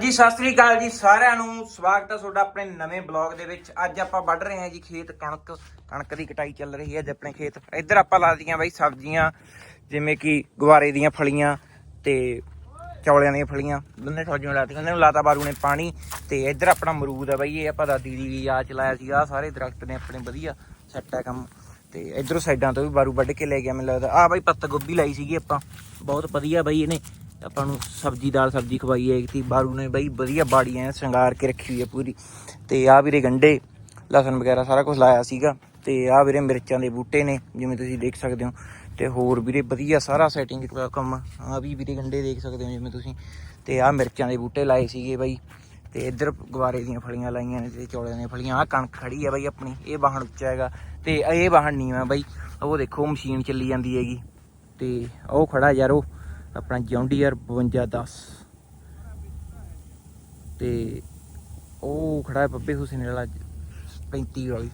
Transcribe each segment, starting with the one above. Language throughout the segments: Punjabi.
ਜੀ ਸਤਿ ਸ੍ਰੀ ਅਕਾਲ ਜੀ ਸਾਰਿਆਂ ਨੂੰ। ਸਵਾਗਤ ਹੈ ਤੁਹਾਡਾ ਆਪਣੇ ਨਵੇਂ ਬਲੌਗ ਦੇ ਵਿੱਚ। ਅੱਜ ਆਪਾਂ ਵੱਢ ਰਹੇ ਹਾਂ ਜੀ ਖੇਤ ਕਣਕ ਕਣਕ ਦੀ ਕਟਾਈ ਚੱਲ ਰਹੀ ਹੈ ਅੱਜ ਆਪਣੇ ਖੇਤ। ਇੱਧਰ ਆਪਾਂ ਲਾ ਦੀਆਂ ਬਾਈ ਸਬਜ਼ੀਆਂ, ਜਿਵੇਂ ਕਿ ਗੁਵਾਰੇ ਦੀਆਂ ਫਲੀਆਂ ਤੇ ਚੌਲਿਆਂ ਦੀਆਂ ਫਲੀਆਂ। ਦੋਨੇ ਸਬਜ਼ੀਆਂ ਲਾਤੀਆਂ ਉਹਨਾਂ ਨੂੰ ਲਾਤਾ ਬਾਰੂ ਨੇ ਪਾਣੀ ਤੇ ਇੱਧਰ ਆਪਣਾ ਮਰੂਦ ਆ ਬਾਈ। ਇਹ ਆਪਾਂ ਦਾਦੀ ਦੀ ਯਾਦ ਚਲਾਇਆ ਸੀ। ਆ ਸਾਰੇ ਦਰਖਤ ਨੇ ਆਪਣੇ ਵਧੀਆ ਸੈੱਟ ਹੈ ਕੰਮ। ਤੇ ਇਧਰੋਂ ਸਾਈਡਾਂ ਤੋਂ ਵੀ ਬਾਰੂ ਵੱਢ ਕੇ ਲੈ ਗਿਆ, ਮੈਨੂੰ ਲੱਗਦਾ। ਆ ਬਾਈ ਪੱਤ ਗੋਭੀ ਲਾਈ ਸੀਗੀ ਆਪਾਂ। ਬਹੁਤ ਵਧੀਆ ਬਾਈ ਇਹਨੇ। ਆਪਾਂ ਨੂੰ ਸਬਜ਼ੀ ਦਾਲ, ਸਬਜ਼ੀ ਖਵਾਈ ਹੈ ਤੀ ਬਾਰੂ ਨੇ ਬਾਈ ਵਧੀਆ ਬਾੜੀ ਐ ਸ਼ਿੰਗਾਰ ਕੇ ਰੱਖੀ ਹੋਈ ਹੈ ਪੂਰੀ। ਤੇ ਆ ਵੀਰੇ ਗੰਡੇ, ਲਸਣ ਵਗੈਰਾ ਸਾਰਾ ਕੁਝ ਲਾਇਆ ਸੀਗਾ। ਤੇ ਆ ਵੀਰੇ ਮਿਰਚਾਂ ਦੇ ਬੂਟੇ ਨੇ, ਜਿਵੇਂ ਤੁਸੀਂ ਦੇਖ ਸਕਦੇ ਹੋ। ਤੇ ਹੋਰ ਵੀਰੇ ਵਧੀਆ ਸਾਰਾ ਸੈਟਿੰਗ ਦਾ ਕੰਮ ਆ ਵੀ ਵੀਰੇ ਗੰਡੇ ਦੇਖ ਸਕਦੇ ਹੋ ਜਿਵੇਂ ਤੁਸੀਂ। ਤੇ ਆ ਮਿਰਚਾਂ ਦੇ ਬੂਟੇ ਲਾਏ ਸੀਗੇ ਬਾਈ। ਤੇ ਇੱਧਰ ਗਵਾਰੇ ਦੀਆਂ ਫਲੀਆਂ ਲਾਈਆਂ ਨੇ, ਤੇ ਚੌਲਿਆਂ ਦੀਆਂ ਫਲੀਆਂ। ਆ ਕਣਕ ਖੜੀ ਆ ਬਾਈ ਆਪਣੀ, ਇਹ ਵਾਹਣ ਉੱਚਾ ਹੈਗਾ। ਤੇ ਇਹ ਵਾਹਣ ਨੀਵਾਂ ਬਾਈ। ਉਹ ਦੇਖੋ ਮਸ਼ੀਨ ਚੱਲੀ ਜਾਂਦੀ ਹੈਗੀ। ਤੇ ਉਹ ਖੜਾ ਯਾਰ ਉਹ। ਆਪਣਾ ਜੌਂਡੀਅਰ 5210 ਤੇ ਉਹ ਖੜਾ ਹੈ ਬੱਬੇ ਹੁਸੈਨ ਵਾਲਾ 35 ਵਾਲੀ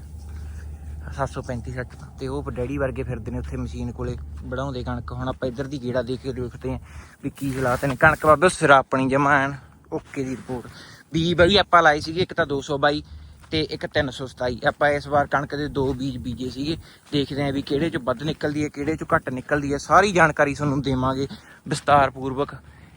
735 ਸੱਟ ਤੇ ਉਹ ਡੈਡੀ ਵਰਗੇ ਫਿਰਦੇ ਨੇ ਉੱਥੇ ਮਸ਼ੀਨ ਕੋਲੇ ਵਢਾਉਂਦੇ ਕਣਕ। ਹੁਣ ਆਪਾਂ ਇੱਧਰ ਦੀ ਗੇੜਾ ਦੇ ਕੇ ਦੇਖਦੇ ਆਂ ਵੀ ਕੀ ਹਾਲਾਤ ਨੇ। ਕਣਕ ਬਾਬੇ ਸਿਰਾ ਆਪਣੀ ਜਮਾ ਐਨ ਓਕੇ ਦੀ ਰਿਪੋਰਟ ਬੀਜ ਬਈ ਆਪਾਂ ਲਾਈ ਸੀਗੀ ਇੱਕ ਤਾਂ 222 ਤੇ ਇੱਕ 327 ਆਪਾਂ ਇਸ ਵਾਰ ਕਣਕ ਦੇ ਦੋ ਬੀਜ ਬੀਜੇ ਸੀਗੇ। ਦੇਖਦੇ ਆਂ ਵੀ ਕਿਹੜੇ ਚ ਵੱਧ ਨਿਕਲਦੀ ਹੈ, ਕਿਹੜੇ ਚੋਂ ਘੱਟ ਨਿਕਲਦੀ ਹੈ। ਸਾਰੀ ਜਾਣਕਾਰੀ ਤੁਹਾਨੂੰ ਦੇਵਾਂਗੇ ਵਿਸਤਾਰ ਪੂਰਵਕ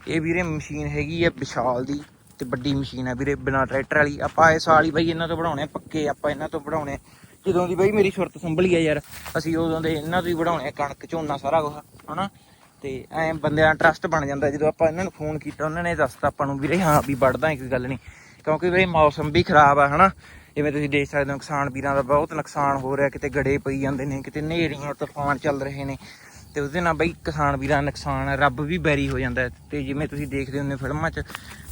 ਇਹ ਵੀਰੇ ਮਸ਼ੀਨ ਹੈਗੀ ਹੈ ਵਿਸ਼ਾਲ ਦੀ ਤੇ ਵੱਡੀ ਮਸ਼ੀਨ ਹੈ ਵੀਰੇ, ਬਿਨਾ ਟਰੈਕਟਰ ਵਾਲੀ। ਆਪਾਂ ਇਸ ਸਾਲ ਹੀ ਬਈ ਇਹਨਾਂ ਤੋਂ ਬਣਾਉਣੇ ਆ ਪੱਕੇ, ਆਪਾਂ ਇਹਨਾਂ ਤੋਂ ਬਣਾਉਣੇ ਆ। ਜਦੋਂ ਦੀ ਬਈ ਮੇਰੀ ਸੁਰਤ ਸੰਭਲੀ ਆ ਯਾਰ, ਅਸੀਂ ਉਦੋਂ ਦੇ ਇਹਨਾਂ ਤੋਂ ਹੀ ਬਣਾਉਣੇ ਆ ਕਣਕ ਝੋਨਾ ਸਾਰਾ ਕੁਝ ਹਨਾ? ਤੇ ਐ ਬੰਦਿਆਂ ਦਾ ਟਰਸਟ ਬਣ ਜਾਂਦਾ, ਜਦੋਂ ਆਪਾਂ ਇਹਨਾਂ ਨੂੰ ਫੋਨ ਕੀਤਾ, ਉਹਨਾਂ ਨੇ ਦੱਸਤਾ ਆਪਾਂ ਨੂੰ, ਵੀਰੇ ਹਾਂ ਵੀ ਵੱਢਦਾ ਕੋਈ ਗੱਲ ਨਹੀਂ। ਕਿਉਂਕਿ ਵੀਰੇ ਮੌਸਮ ਵੀ ਖਰਾਬ ਆ, ਹਨਾ? ਜਿਵੇਂ ਤੁਸੀਂ ਦੇਖ ਸਕਦੇ ਹੋ ਕਿਸਾਨ ਵੀਰਾਂ ਦਾ ਬਹੁਤ ਨੁਕਸਾਨ ਹੋ ਰਿਹਾ, ਕਿਤੇ ਗੜੇ ਪਈ ਜਾਂਦੇ ਨੇ, ਕਿਤੇ ਹਨੇਰੀਆਂ ਤੂਫਾਨ ਚੱਲ ਰਹੇ ਨੇ। ਤੇ ਉਹਦੇ ਨਾਲ ਬਈ ਕਿਸਾਨ ਵੀਰਾਂ ਦਾ ਨੁਕਸਾਨ ਹੈ ਰੱਬ ਵੀ ਬੈਰੀ ਹੋ ਜਾਂਦਾ ਹੈ। ਤੇ ਜਿਵੇਂ ਤੁਸੀਂ ਦੇਖਦੇ ਹੁੰਦੇ ਫਿਲਮਾਂ 'ਚ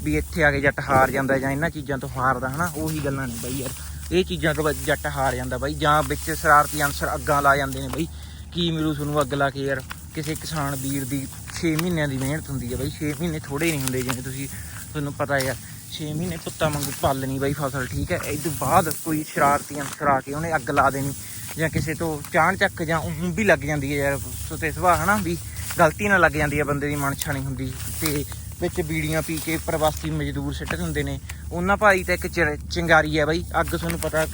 ਵੀ ਇੱਥੇ ਆ ਕੇ ਜੱਟ ਹਾਰ ਜਾਂਦਾ ਜਾਂ ਇਹਨਾਂ ਚੀਜ਼ਾਂ ਤੋਂ ਹਾਰਦਾ, ਹਨਾ? ਉਹੀ ਗੱਲਾਂ ਨੇ ਬਈ ਯਾਰ। ਇਹ ਚੀਜ਼ਾਂ ਤੋਂ ਬਈ ਜੱਟ ਹਾਰ ਜਾਂਦਾ ਬਾਈ, ਜਾਂ ਵਿੱਚ ਸ਼ਰਾਰਤੀ ਅਨਸਰ ਅੱਗਾਂ ਲਾ ਜਾਂਦੇ ਨੇ ਬਈ, ਕੀ ਮਿਲੂ ਤੁਹਾਨੂੰ ਅੱਗ ਲਾ ਕੇ ਯਾਰ? ਕਿਸੇ ਕਿਸਾਨ ਵੀਰ ਦੀ 6 ਮਹੀਨਿਆਂ ਦੀ ਮਿਹਨਤ ਹੁੰਦੀ ਹੈ ਬਈ 6 ਮਹੀਨੇ ਥੋੜੇ ਨਹੀਂ ਹੁੰਦੇ, ਜਿਵੇਂ ਤੁਸੀਂ, ਤੁਹਾਨੂੰ ਪਤਾ ਯਾਰ। 6 ਮਹੀਨੇ ਪੁੱਤਾਂ ਵਾਂਗੂ ਪਾਲਣੀ ਬਾਈ ਫਸਲ, ਠੀਕ ਹੈ? ਇਹ ਤੋਂ ਬਾਅਦ ਕੋਈ ਸ਼ਰਾਰਤੀ ਅਨਸਰ ਕੇ ਉਹਨੇ ਅੱਗ ਲਾ ਦੇਣੀ ਜਾਂ ਕਿਸੇ ਤੋਂ ਚਾਣ ਚੱਕ ਜਾਂ ਊਂ ਵੀ ਲੱਗ ਜਾਂਦੀ ਹੈ ਯਾਰ, ਸੁਤੇ ਸੁਭਾ ਹਨਾ? ਵੀ ਗਲਤੀ ਨਾਲ ਲੱਗ ਜਾਂਦੀ ਹੈ ਬੰਦੇ ਦੀ ਮਨਸ਼ਾ ਨਹੀਂ ਹੁੰਦੀ। ਤੇ ਵਿੱਚ ਬੀੜੀਆਂ ਪੀ ਕੇ ਪ੍ਰਵਾਸੀ ਮਜ਼ਦੂਰ ਸਿੱਟ ਹੁੰਦੇ ਨੇ। ਉਹਨਾਂ ਭਾਈ ਤਾਂ ਇੱਕ ਚਿੰਗਾਰੀ ਹੈ ਬਾਈ। ਅੱਗ ਤੁਹਾਨੂੰ ਪਤਾ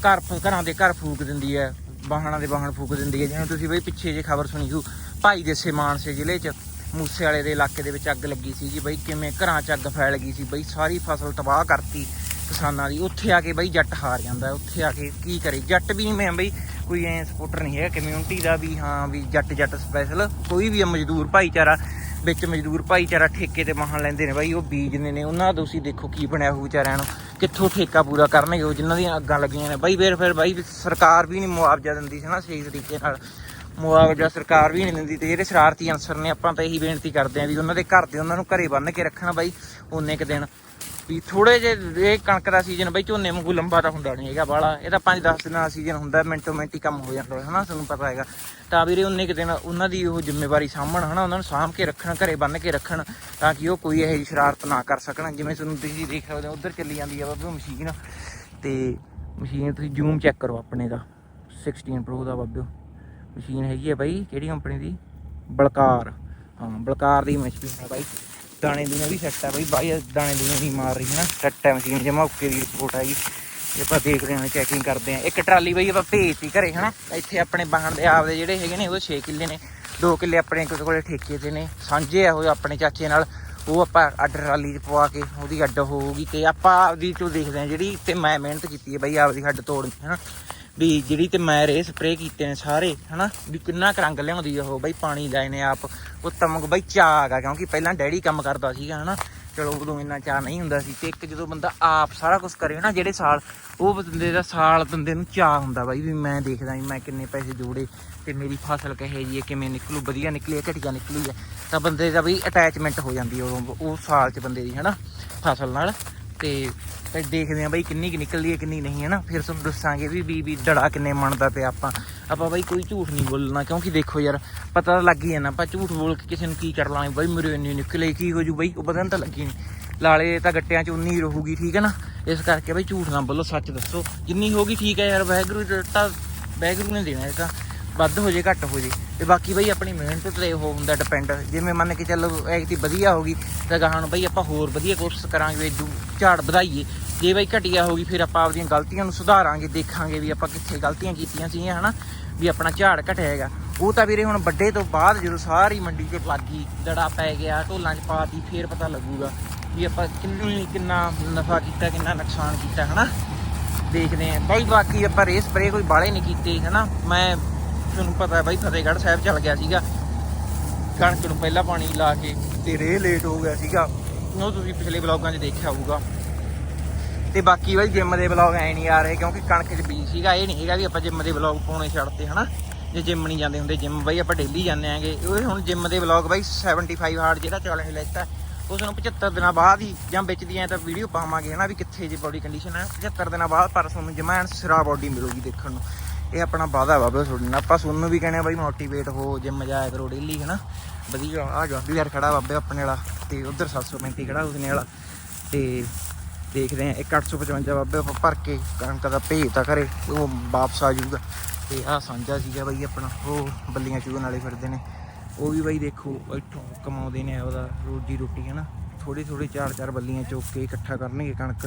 ਘਰ ਫ- ਘਰਾਂ ਦੇ ਘਰ ਫੂਕ ਦਿੰਦੀ ਹੈ। ਵਾਹਣਾਂ ਦੇ ਵਾਹਣ ਫੂਕ ਦਿੰਦੀ ਹੈ। ਜਿਵੇਂ ਤੁਸੀਂ ਬਈ ਪਿੱਛੇ ਜੇ ਖਬਰ ਸੁਣੀ ਹੋ ਭਾਈ ਦੇ ਮਾਨਸੇ ਜ਼ਿਲ੍ਹੇ 'ਚ। ਮੂਸੇ ਵਾਲੇ ਦੇ ਇਲਾਕੇ ਦੇ ਵਿੱਚ ਅੱਗ ਲੱਗੀ ਸੀ ਜੀ ਬਈ, ਕਿਵੇਂ ਘਰਾਂ 'ਚ ਅੱਗ ਫੈਲ ਗਈ ਸੀ ਬਈ, ਸਾਰੀ ਫਸਲ ਤਬਾਹ ਕਰਤੀ ਕਿਸਾਨਾਂ ਦੀ। ਉੱਥੇ ਆ ਕੇ ਬਈ ਜੱਟ ਹਾਰ ਜਾਂਦਾ, ਉੱਥੇ ਆ ਕੇ ਕੀ ਕਰੇ? ਜੱਟ ਵੀ ਨਹੀਂ ਮੈਂ ਬਈ, ਕੋਈ ਐ ਸਪੋਰਟਰ ਨਹੀਂ ਹੈਗਾ ਕਮਿਊਨਿਟੀ ਦਾ ਵੀ ਹਾਂ ਵੀ ਜੱਟ ਜੱਟ ਸਪੈਸ਼ਲ ਕੋਈ ਵੀ ਆ ਮਜ਼ਦੂਰ ਭਾਈਚਾਰਾ, ਵਿੱਚ ਮਜ਼ਦੂਰ ਭਾਈਚਾਰਾ ਠੇਕੇ ਤੇ ਮਹਾਂ ਲੈਂਦੇ ਨੇ ਬਾਈ, ਉਹ ਬੀਜਦੇ ਨੇ। ਉਹਨਾਂ ਦਾ ਤੁਸੀਂ ਦੇਖੋ ਕੀ ਬਣਿਆ ਹੋਊ ਵਿਚਾਰਿਆਂ ਨੂੰ, ਕਿੱਥੋਂ ਠੇਕਾ ਪੂਰਾ ਕਰਨਗੇ ਉਹ ਜਿਨ੍ਹਾਂ ਦੀਆਂ ਅੱਗਾਂ ਲੱਗੀਆਂ ਨੇ। ਬਾਈ ਫਿਰ ਫਿਰ ਬਾਈ ਸਰਕਾਰ ਵੀ ਨਹੀਂ ਮੁਆਵਜ਼ਾ ਦਿੰਦੀ ਸੀ ਨਾ ਸਹੀ ਤਰੀਕੇ ਨਾਲ। ਮੁਆਵਜ਼ਾ ਸਰਕਾਰ ਵੀ ਨਹੀਂ ਦਿੰਦੀ ਤੇ ਜਿਹੜੇ ਸ਼ਰਾਰਤੀ ਅਨਸਰ ਨੇ, ਆਪਾਂ ਤਾਂ ਇਹੀ ਬੇਨਤੀ ਕਰਦੇ ਆਂ ਵੀ ਉਹਨਾਂ ਦੇ ਘਰ ਦੇ ਉਹਨਾਂ ਨੂੰ ਘਰੇ ਬੰਨ੍ਹ ਕੇ ਰੱਖਣ ਬਾਈ ਉਹਨੇ ਕ ਦਿਨ। ਵੀ ਥੋੜੇ ਜੇ ਇਹ ਕਣਕ ਦਾ ਸੀਜ਼ਨ ਬਈ ਝੋਨੇ ਵਾਂਗੂ ਲੰਬਾ ਤਾਂ ਹੁੰਦਾ ਨਹੀਂ ਹੈਗਾ ਬਾਲਾ, ਇਹ ਤਾਂ 5-10 ਦਿਨਾਂ ਦਾ ਸੀਜ਼ਨ ਹੁੰਦਾ, ਮਿੰਟੋ ਮਿੰਟ ਹੀ ਕੰਮ ਹੋ ਜਾਂਦਾ ਹਨਾ, ਤੁਹਾਨੂੰ ਪਤਾ ਹੈਗਾ। ਤਾਂ ਵੀਰੇ ਉਹਨੇ ਕਿ ਦਿਨ ਉਹਨਾਂ ਦੀ ਉਹ ਜ਼ਿੰਮੇਵਾਰੀ ਸਾਂਭਣ ਹਨਾ, ਉਹਨਾਂ ਨੂੰ ਸਾਂਭ ਕੇ ਰੱਖਣ, ਘਰੇ ਬੰਨ ਕੇ ਰੱਖਣ, ਤਾਂ ਕਿ ਉਹ ਕੋਈ ਇਹੋ ਜਿਹੀ ਸ਼ਰਾਰਤ ਨਾ ਕਰ ਸਕਣ। ਜਿਵੇਂ ਤੁਹਾਨੂੰ ਤੁਸੀਂ ਦੇਖ ਸਕਦੇ ਹੋ, ਉਧਰ ਚੱਲੀ ਜਾਂਦੀ ਆ ਬਾਬੇ ਮਸ਼ੀਨ ਤੇ ਮਸ਼ੀਨ ਤੁਸੀਂ ਜ਼ੂਮ ਚੈੱਕ ਕਰੋ ਆਪਣੇ ਦਾ 16 ਪ੍ਰੋ ਦਾ ਬਾਬੇ ਮਸ਼ੀਨ ਹੈਗੀ ਆ ਬਾਈ, ਕਿਹੜੀ ਕੰਪਨੀ ਦੀ? ਬਲਕਾਰ। ਹਾਂ, ਬਲਕਾਰ ਦੀ ਮਸ਼ੀਨ ਹੈ ਬਾਈ। ਦਾਣੇ ਦੀ ਵੀ ਸੈੱਟ ਹੈ ਬਾਈ। ਬਾਈ ਦਾਣੇ ਦੂਣੇ ਨਹੀਂ ਮਾਰ ਰਹੀ ਹੈ ਨਾ। ਸੈੱਟ ਹੈ ਮਸ਼ੀਨ ਜਮਾ ਓਕੇ ਦੀ ਰਿਪੋਰਟ ਹੈਗੀ ਇਹ ਆਪਾਂ ਦੇਖਦੇ ਹਾਂ ਚੈਕਿੰਗ ਕਰਦੇ ਹਾਂ। ਇੱਕ ਟਰਾਲੀ ਬਾਈ ਆਪਾਂ ਭੇਜਤੀ ਘਰੇ, ਹਨਾ? ਇੱਥੇ ਆਪਣੇ ਬਾਹਣ ਦੇ, ਆਪਦੇ ਜਿਹੜੇ ਹੈਗੇ ਨੇ ਉਹ 6 ਕਿੱਲੇ ਨੇ। 2 ਕਿੱਲੇ ਆਪਣੇ ਕੋਲ ਕੋਲੇ ਠੇਕੇ ਤੇ ਨੇ। ਸਾਂਝੇ ਆ ਉਹ ਆਪਣੇ ਚਾਚੇ ਨਾਲ। ਉਹ ਆਪਾਂ ਅੱਡ ਟਰਾਲੀ 'ਚ ਪਵਾ ਕੇ ਉਹਦੀ ਅੱਡ ਹੋਊਗੀ ਤੇ ਆਪਾਂ ਆਪਦੀ ਚੋਂ ਦੇਖਦੇ ਹਾਂ ਜਿਹੜੀ ਤੇ ਮੈਂ ਮਿਹਨਤ ਕੀਤੀ ਹੈ ਬਾਈ, ਆਪਦੀ ਹੱਡ ਤੋੜਨੀ, ਹਨਾ? ਵੀ ਜਿਹੜੀ ਤੇ ਮੈਂ ਰੇ ਸਪਰੇਅ ਕੀਤੇ ਨੇ ਸਾਰੇ ਹਨਾ? ਵੀ ਕਿੰਨਾ ਕੁ ਰੰਗ ਲਿਆਉਂਦੀ ਉਹ ਬਾਈ ਪਾਣੀ ਲਾਏ ਨੇ ਆਪ। ਉਹ ਤਮਕ ਬਾਈ ਚਾਹ ਹੈਗਾ ਕਿਉਂਕਿ ਪਹਿਲਾਂ ਡੈਡੀ ਕੰਮ ਕਰਦਾ ਸੀਗਾ ਹਨਾ? ਚਲੋ ਉਦੋਂ ਇੰਨਾ ਚਾਹ ਨਹੀਂ ਹੁੰਦਾ ਸੀ ਤੇ ਇੱਕ ਜਦੋਂ ਬੰਦਾ ਆਪ ਸਾਰਾ ਕੁਝ ਕਰੇ ਨਾ ਜਿਹੜੇ ਸਾਲ ਉਹ ਬੰਦੇ ਦਾ ਸਾਲ ਬੰਦੇ ਨੂੰ ਚਾਹ ਹੁੰਦਾ ਬਾਈ ਵੀ ਮੈਂ ਦੇਖਦਾ ਵੀ ਮੈਂ ਕਿੰਨੇ ਪੈਸੇ ਜੋੜੇ ਤੇ ਮੇਰੀ ਫਸਲ ਕਹੇ ਜੀ ਹੈ, ਕਿਵੇਂ ਨਿਕਲੂ ਵਧੀਆ ਨਿਕਲੀ ਹੈ ਘਟੀਆ ਨਿਕਲੀ ਹੈ। ਤਾਂ ਬੰਦੇ ਦਾ ਵੀ ਅਟੈਚਮੈਂਟ ਹੋ ਜਾਂਦੀ ਹੈ ਉਦੋਂ ਉਹ ਸਾਲ 'ਚ ਬੰਦੇ ਦੀ ਹਨਾ? ਫਸਲ ਨਾਲ। ਤੇ ਤੇ ਦੇਖਦੇ ਆ ਬਾਈ ਕਿੰਨੀ ਕਿ ਨਿਕਲਦੀ ਹੈ, ਕਿੰਨੀ ਨਹੀਂ ਹੈ ਨਾ। ਫਿਰ ਤੁਹਾਨੂੰ ਦੱਸਾਂਗੇ ਵੀ ਵੀ ਵੀ ਡੜਾ ਕਿੰਨੇ ਮੰਨਦਾ ਪਿਆ ਆਪਾਂ। ਆਪਾਂ ਬਾਈ ਕੋਈ ਝੂਠ ਨਹੀਂ ਬੋਲਣਾ, ਕਿਉਂਕਿ ਦੇਖੋ ਯਾਰ, ਪਤਾ ਤਾਂ ਲੱਗ ਹੀ ਜਾਂਦਾ ਆਪਾਂ ਝੂਠ ਬੋਲ ਕੇ ਕਿਸੇ ਨੂੰ ਕੀ ਕਰ ਲਾਂਗੇ, ਬਾਈ ਮੇਰੇ ਇੰਨੀ ਨਿਕਲੇ, ਕੀ ਹੋ ਜੂ, ਬਾਈ ਉਹ ਪਤਾ ਤਾਂ ਲੱਗੀ ਨਹੀਂ। ਲਾਲੇ ਤਾਂ ਗੱਟਿਆਂ 'ਚ ਉਨੀ ਹੀ ਰਹੂਗੀ, ਠੀਕ ਹੈ ਨਾ? ਇਸ ਕਰਕੇ ਬਾਈ ਝੂਠ ਨਾ ਬੋਲੋ, ਸੱਚ ਦੱਸੋ। ਜਿੰਨੀ ਹੋਗੀ ਠੀਕ ਹੈ ਯਾਰ, ਵਾਹਿਗੁਰੂ ਤਾਂ, ਵਾਹਿਗੁਰੂ ਨੇ ਦੇਣਾ ਇਹ ਤਾਂ ਵੱਧ ਹੋ ਜੇ, ਘੱਟ ਹੋ ਜੇ। ਤੇ ਬਾਕੀ ਬਈ ਆਪਣੀ ਮਿਹਨਤ ਤੇ ਉਹ ਹੁੰਦਾ ਡਿਪੈਂਡ ਜਿਵੇਂ ਮੰਨ ਕੇ ਚੱਲੋ ਐਕਟੀ ਵਧੀਆ ਹੋ ਗਈ, ਤਾਂ ਗਾਹਾਂ ਨੂੰ ਬਈ ਆਪਾਂ ਹੋਰ ਵਧੀਆ ਕੋਸ਼ਿਸ਼ ਕਰਾਂਗੇ ਵੀ ਇਦੂ ਝਾੜ ਵਧਾਈਏ। ਜੇ ਬਈ ਘਟੀਆ ਹੋ ਗਈ, ਫਿਰ ਆਪਾਂ ਆਪਦੀਆਂ ਗਲਤੀਆਂ ਨੂੰ ਸੁਧਾਰਾਂਗੇ, ਦੇਖਾਂਗੇ ਵੀ ਆਪਾਂ ਕਿੱਥੇ ਗਲਤੀਆਂ ਕੀਤੀਆਂ ਸੀਗੀਆਂ, ਹਨਾ? ਵੀ ਆਪਣਾ ਝਾੜ ਘਟਿਆ ਹੈਗਾ। ਉਹ ਤਾਂ ਵੀਰੇ ਹੁਣ ਵੱਡੇ ਤੋਂ ਬਾਅਦ ਜਦੋਂ ਸਾਰੀ ਮੰਡੀ 'ਚ ਲੱਗੀ ਦੜਾ ਪੈ ਗਿਆ, ਢੋਲਾਂ 'ਚ ਪਾਤੀ, ਫੇਰ ਪਤਾ ਲੱਗੂਗਾ ਵੀ ਆਪਾਂ ਕਿੰਨੀ, ਕਿੰਨਾ ਨਫਾ ਕੀਤਾ, ਕਿੰਨਾ ਨੁਕਸਾਨ ਕੀਤਾ, ਹਨਾ? ਦੇਖਦੇ ਆਂ ਬਾਈ ਬਾਕੀ ਆਪਾਂ ਰੇਸ ਸਪਰੇ ਕੋਈ ਬਾਲੇ ਨਹੀਂ ਕੀਤੇ, ਹਨਾ? ਮੈਂ ਤੁਹਾਨੂੰ ਪਤਾ ਬਾਈ, ਫਤਿਹਗੜ੍ਹ ਸਾਹਿਬ ਚੱਲ ਗਿਆ ਸੀਗਾ। ਕਣਕ ਨੂੰ ਪਹਿਲਾਂ ਪਾਣੀ ਲਾ ਕੇ ਤੇ ਰੇ ਲੇਟ ਹੋ ਗਿਆ ਸੀਗਾ। ਉਹ ਤੁਸੀਂ ਪਿਛਲੇ ਵਲੌਗਾਂ 'ਚ ਦੇਖਿਆ ਹੋਊਗਾ। ਤੇ ਬਾਕੀ ਬਾਈ ਜਿਮ ਦੇ ਵਲੌਗ ਐ ਨਹੀਂ ਆ ਰਹੇ ਕਿਉਂਕਿ ਕਣਕ 'ਚ ਬੀਜ ਸੀਗਾ। ਇਹ ਨਹੀਂ ਹੈਗਾ ਵੀ ਆਪਾਂ ਜਿਮ ਦੇ ਵਲੌਗ ਪਾਉਣੇ ਛੱਡਤੇ, ਹਨਾ? ਜੇ ਜਿਮ ਨਹੀਂ ਜਾਂਦੇ ਹੁੰਦੇ ਜਿਮ ਬਾਈ ਆਪਾਂ ਡੇਲੀ ਜਾਂਦੇ ਆਂਗੇ। ਉਹ ਹੁਣ ਜਿਮ ਦੇ ਵਲੌਗ ਬਾਈ 75 ਹਾਰਡ ਜਿਹੜਾ ਚੈਲੰਜ ਲੈਤਾ ਉਸ ਨੂੰ 75 ਦਿਨਾਂ ਬਾਅਦ ਹੀ ਜਾਂ ਵਿੱਚ ਦੀਆਂ ਤਾਂ ਵੀਡੀਓ ਪਾਵਾਂਗੇ, ਹਨਾ? ਵੀ ਕਿੱਥੇ ਜੇ ਬੋਡੀ ਕੰਡੀਸ਼ਨ ਹੈ। 75 ਦਿਨਾਂ ਬਾਅਦ ਪਰ ਤੁਹਾਨੂੰ ਜਮਾਨ ਸਿਰਾ ਬੋਡੀ ਮਿਲੂਗੀ ਦੇਖਣ ਨੂੰ। ਇਹ ਆਪਣਾ ਵਾਦਾ ਵਾ ਬਈ ਤੁਹਾਡੇ ਨਾਲ ਆਪਾਂ ਤੁਹਾਨੂੰ ਵੀ ਕਹਿੰਦੇ ਆ ਬਾਈ ਮੋਟੀਵੇਟ ਹੋ ਜਿਮ ਜਾਇਆ ਕਰੋ ਡੇਲੀ ਹਨਾ? ਵਧੀਆ, ਆ ਜਾਂਦੀ ਯਾਰ ਖੜਾ ਬਾਬੇ ਆਪਣੇ ਵਾਲਾ, ਤੇ ਉਧਰ 735 ਖੜਾ ਉਸਨੇ ਵਾਲਾ। ਤੇ ਦੇਖਦੇ ਆ 1855 ਬਾਬੇ ਆਪਾਂ ਭਰ ਕੇ ਕਣਕ ਦਾ ਭੇਜ ਤਾਂ ਕਰੇ ਉਹ ਵਾਪਸ ਆ ਜਾਊਗਾ। ਤੇ ਆ ਸਾਂਝਾ ਸੀਗਾ ਬਾਈ ਆਪਣਾ, ਉਹ ਬੱਲੀਆਂ ਚੂਗਣ ਵਾਲੇ ਫਿਰਦੇ ਨੇ। ਉਹ ਵੀ ਬਾਈ ਦੇਖੋ, ਇੱਥੋਂ ਕਮਾਉਂਦੇ ਨੇ ਉਹਦਾ ਰੋਜੀ ਰੋਟੀ ਹੈ ਨਾ ਥੋੜੀ ਥੋੜੀ ਚਾਰ ਚਾਰ ਬੱਲੀਆਂ ਚੁੱਕ ਕੇ ਇਕੱਠਾ ਕਰਨਗੇ ਕਣਕ,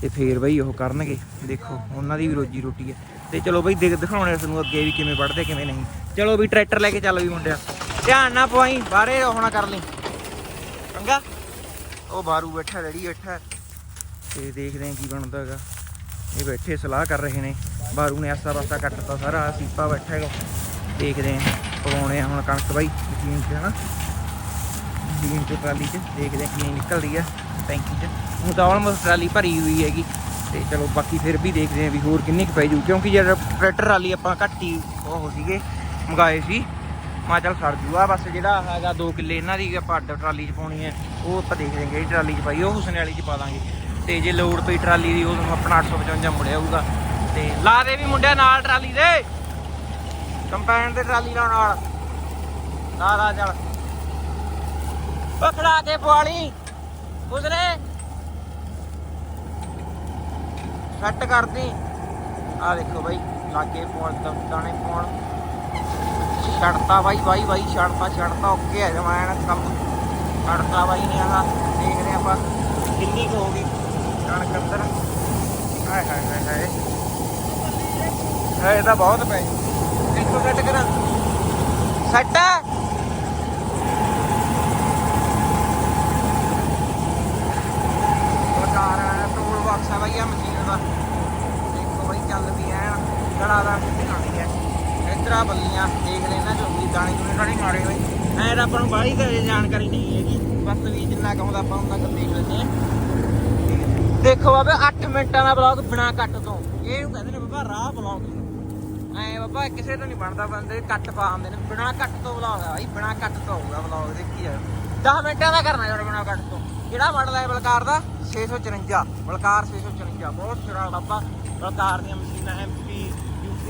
ਤੇ ਫੇਰ ਬਾਈ ਉਹ ਕਰਨਗੇ। ਦੇਖੋ, ਉਹਨਾਂ ਦੀ ਵੀ ਰੋਜੀ ਰੋਟੀ ਹੈ ਤੇ ਚਲੋ ਬਈ ਦੇਖ ਦਿਖਾਉਣੇ ਤੁਹਾਨੂੰ ਅੱਗੇ ਵੀ ਕਿਵੇਂ ਵੜਦੇ ਕਿਵੇਂ ਨਹੀਂ। ਚਲੋ ਵੀ ਟਰੈਕਟਰ ਲੈ ਕੇ ਚੱਲ ਵੀ ਮੁੰਡਿਆ। ਧਿਆਨ ਨਾ ਪਵਾਈ, ਬਾਹਰੇ ਹੋਣਾ ਕਰ ਲਈ। ਚੰਗਾ? ਉਹ ਬਾਰੂ ਬੈਠਾ, ਰੈਡੀ ਬੈਠਾ। ਤੇ ਦੇਖਦੇ ਆਂ ਕੀ ਬਣਦਾ ਹੈਗਾ। ਇਹ ਬੈਠੇ, ਸਲਾਹ ਕਰ ਰਹੇ ਨੇ। ਬਾਰੂ ਨੇ ਆਸਾ ਪਾਸਾ ਕੱਟਤਾ ਸਾਰਾ, ਸੀਪਾ ਬੈਠਾ ਹੈਗਾ। ਦੇਖਦੇ ਆਂ ਪਵਾਉਣੇ ਆ ਹੁਣ ਕਣਕ ਬਾਈ, ਮਸ਼ੀਨ 'ਚ ਹਨਾ? ਮਸ਼ੀਨ 'ਚ ਟਰਾਲੀ 'ਚ ਦੇਖਦੇ ਆਂ ਕਿਵੇਂ ਨਿਕਲਦੀ ਆ, ਟੈਂਕੀ 'ਚ। ਹੁਣ ਤਾਂ ਆਲਮੋਸਟ ਟਰਾਲੀ ਭਰੀ ਹੋਈ ਹੈਗੀ। ਤੇ ਚਲੋ ਬਾਕੀ ਫਿਰ ਵੀ ਦੇਖਦੇ ਆਂ ਵੀ ਹੋਰ ਕਿੰਨੀ ਕੁ ਪੈ ਜੂ, ਕਿਉਂਕਿ ਜਿਹੜਾ ਟਰੈਕਟਰ ਵਾਲੀ ਆਪਾਂ ਘੱਟ ਹੀ ਉਹ ਸੀਗੇ, ਮੰਗਾਏ ਸੀ। ਮਾ ਚੱਲ ਸਰ ਜੂਆ, ਬਸ ਜਿਹੜਾ ਹੈਗਾ 2 ਕਿੱਲੇ ਇਹਨਾਂ ਦੀ ਆਪਾਂ ਅੱਡ ਟਰਾਲੀ 'ਚ ਪਾਉਣੀ ਹੈ, ਉਹ ਆਪਾਂ ਦੇਖ ਲਾਂਗੇ ਕਿਹੜੀ ਟਰਾਲੀ 'ਚ ਪਾਈ, ਉਹ ਹੁਸਨੇ ਵਾਲੀ 'ਚ ਪਾ ਦਾਂਗੇ। ਤੇ ਜੇ ਲੋੜ ਪਈ ਟਰਾਲੀ ਦੀ, ਉਹ ਆਪਣਾ 855 ਮੁੜਿਆ ਹੋਊਗਾ। ਤੇ ਲਾ ਦੇ ਵੀ ਮੁੰਡਿਆ ਨਾਲ ਟਰਾਲੀ ਦੇ। ਕੰਪੈਨ ਦੇ ਟਰਾਲੀ ਨਾਲ ਨਾਲ ਲਾ ਲਾ ਚੱਲ। ਪਕੜਾ ਕੇ ਪਵਾਲੀ ਉਸਨੇ ਸੈੱਟ ਕਰਦੀ। ਆ ਦੇਖੋ ਬਾਈ, ਲਾਗੇ ਪੌਣ ਦਾਣੇ ਪੌਣ ਛੜਤਾ ਬਾਈ ਬਾਈ ਬਾਈ ਛੜਤਾ ਛੜਤਾ ਓਕੇ ਹੈ ਜਮਾਨ ਕੰਮ। ਛੜਤਾ ਬਾਈ ਨੇ ਆਹ ਦੇਖਦੇ ਹਾਂ ਆਪਾਂ ਕਿੰਨੀ ਕੁ ਹੋ ਗਈ ਕਣਕ ਅੰਦਰ। ਹਾਏ ਹਾਏ ਹਾਏ ਹਾਏ। ਹੈ ਇਹਦਾ ਬਹੁਤ ਪੈ ਇੱਕੋ ਸੈੱਟ ਕਰਾਂ। ਸੈੱਟ। ਲਕਾਰ ਟੂਲ ਬਾਕਸ ਹੈ ਬਾਈ ਆ ਮਸ਼ੀਨ। ਐ ਦਾ ਦਿਖਾਣੀ ਹੈ? ਇਧਰਾ ਬੱਲੀਆਂ, ਦੇਖ ਲੈਣਾ ਚੋਗੀ ਦਾਣੇ ਦੂਣੇ ਤਾਂ ਨਹੀਂ ਮਾਰੇ ਹੋਏ। ਐ ਤਾਂ ਆਪਾਂ ਨੂੰ ਬਾਹਲੀ ਤਾਂ ਜਾਣਕਾਰੀ ਨਹੀਂ ਹੈਗੀ। ਬਸ ਵੀ ਜਿੰਨਾ ਕਹਉਂਦਾ ਆਪਾਂ ਉਹਨਾਂ ਕਰ ਦੇਖ ਲੈਂਦੇ ਆ ਦੇਖੋ ਬਾਬੇ 8 ਮਿੰਟਾਂ ਦਾ ਬਲੌਗ ਬਿਨਾ ਕੱਟ ਤੋਂ। ਇਹ ਕਹਿੰਦੇ ਨੇ ਬਾਬਾ, ਰਾਹ ਬਲੌਗ ਐ ਬਾਬਾ, ਕਿਸੇ ਤੋਂ ਨਹੀਂ ਬਣਦਾ ਬੰਦੇ ਕੱਟ ਪਾ ਆਉਂਦੇ ਨੇ। ਬਿਨਾ ਕੱਟ ਤੋਂ ਬਲੌਗ ਆ ਬਾਈ, ਬਿਨਾ ਕੱਟ ਤੋਂ ਹੋਊਗਾ ਬਲੌਗ ਦੇਖੀ ਯਾਰ 10 ਮਿੰਟਾਂ ਦਾ ਕਰਨਾ ਜੜ ਬਿਨਾ ਕੱਟ ਤੋਂ। ਕਿਹੜਾ ਮਾਡਲ ਹੈ ਬਲਕਾਰ ਦਾ? 654 ਬਲਕਾਰ 654 ਬਹੁਤ ਸਿਰਾ ਬਾਬਾ, ਬਲਕਾਰ ਦੀਆਂ ਮਸ਼ੀਨਾਂ ਐਮਪੀ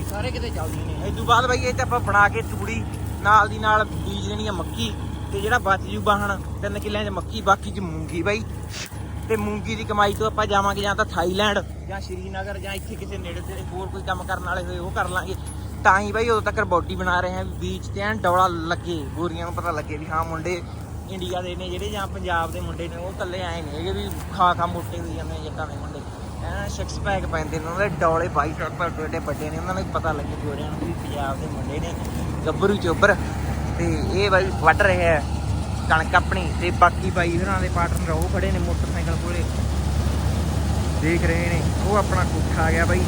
ਯੂਪੀ ਸਾਰੇ ਕਿਤੇ ਚੱਲਦੀਆਂ ਨੇ। ਇਸ ਤੋਂ ਬਾਅਦ ਬਾਈ, ਇਹ ਤੇ ਆਪਾਂ ਬਣਾ ਕੇ ਤੂੜੀ, ਨਾਲ ਦੀ ਨਾਲ ਬੀਜ ਲੈਣੀ ਆ ਮੱਕੀ, ਤੇ ਜਿਹੜਾ ਬਚ ਜੂ ਬਾਹਣ ਤਿੰਨ ਕਿੱਲਿਆਂ 'ਚ ਮੱਕੀ, ਬਾਕੀ 'ਚ ਮੂੰਗੀ ਬਾਈ। ਤੇ ਮੂੰਗੀ ਦੀ ਕਮਾਈ ਤੋਂ ਆਪਾਂ ਜਾਵਾਂਗੇ ਜਾਂ ਤਾਂ ਥਾਈਲੈਂਡ ਜਾਂ ਸ਼੍ਰੀਨਗਰ ਜਾਂ ਇੱਥੇ ਕਿਸੇ ਨੇੜੇ ਤੇੜੇ ਹੋਰ ਕੋਈ ਕੰਮ ਕਰਨ ਵਾਲੇ ਹੋਏ, ਉਹ ਕਰ ਲਾਂਗੇ। ਤਾਂ ਹੀ ਬਾਈ, ਉਦੋਂ ਤੱਕ ਬੋਡੀ ਬਣਾ ਰਹੇ ਹਾਂ ਬੀਚ ਤੇ ਐਨ ਡੌਲਾ ਲੱਗੇ ਗੋਰੀਆਂ ਨੂੰ ਪਤਾ ਲੱਗੇ ਵੀ ਹਾਂ ਮੁੰਡੇ ਇੰਡੀਆ ਦੇ ਨੇ ਜਿਹੜੇ ਜਾਂ ਪੰਜਾਬ ਦੇ ਮੁੰਡੇ ਨੇ, ਉਹ ਇਕੱਲੇ ਆਏ ਨੇ ਹੈਗੇ ਵੀ ਖਾ ਖਾ ਮੋਟੇ ਹੋਈ ਜਾਂਦੇ ਨੇ ਜੱਟਾਂ ਦੇ ਮੁੰਡੇ। ਐਨ ਸਿਕਸ ਪੈਕ ਪੈਂਦੇ ਨੇ ਉਹਨਾਂ ਦੇ ਡੋਲੇ ਬਾਈ ਸ਼ਾਟ ਪਰ ਏਡੇ ਵੱਡੇ ਨੇ, ਉਹਨਾਂ ਨੂੰ ਪਤਾ ਲੱਗੇ ਗੋਰਿਆਂ ਨੂੰ ਵੀ ਪੰਜਾਬ ਦੇ ਮੁੰਡੇ ਨੇ ਗੱਭਰੂ ਚੋਬਰ ਤੇ ਇਹ ਬਾਈ ਵੱਢ ਰਹੇ ਆ ਕਣਕ ਆਪਣੀ ਤੇ ਬਾਕੀ ਬਾਈ ਉਹਨਾਂ ਦੇ ਪਾਰਟਨਰ ਉਹ ਖੜੇ ਨੇ ਮੋਟਰਸਾਈਕਲ ਕੋਲੇ। ਦੇਖ ਰਹੇ ਨੇ, ਉਹ ਆਪਣਾ ਕੋਠਾ ਆ ਗਿਆ ਬਾਈ,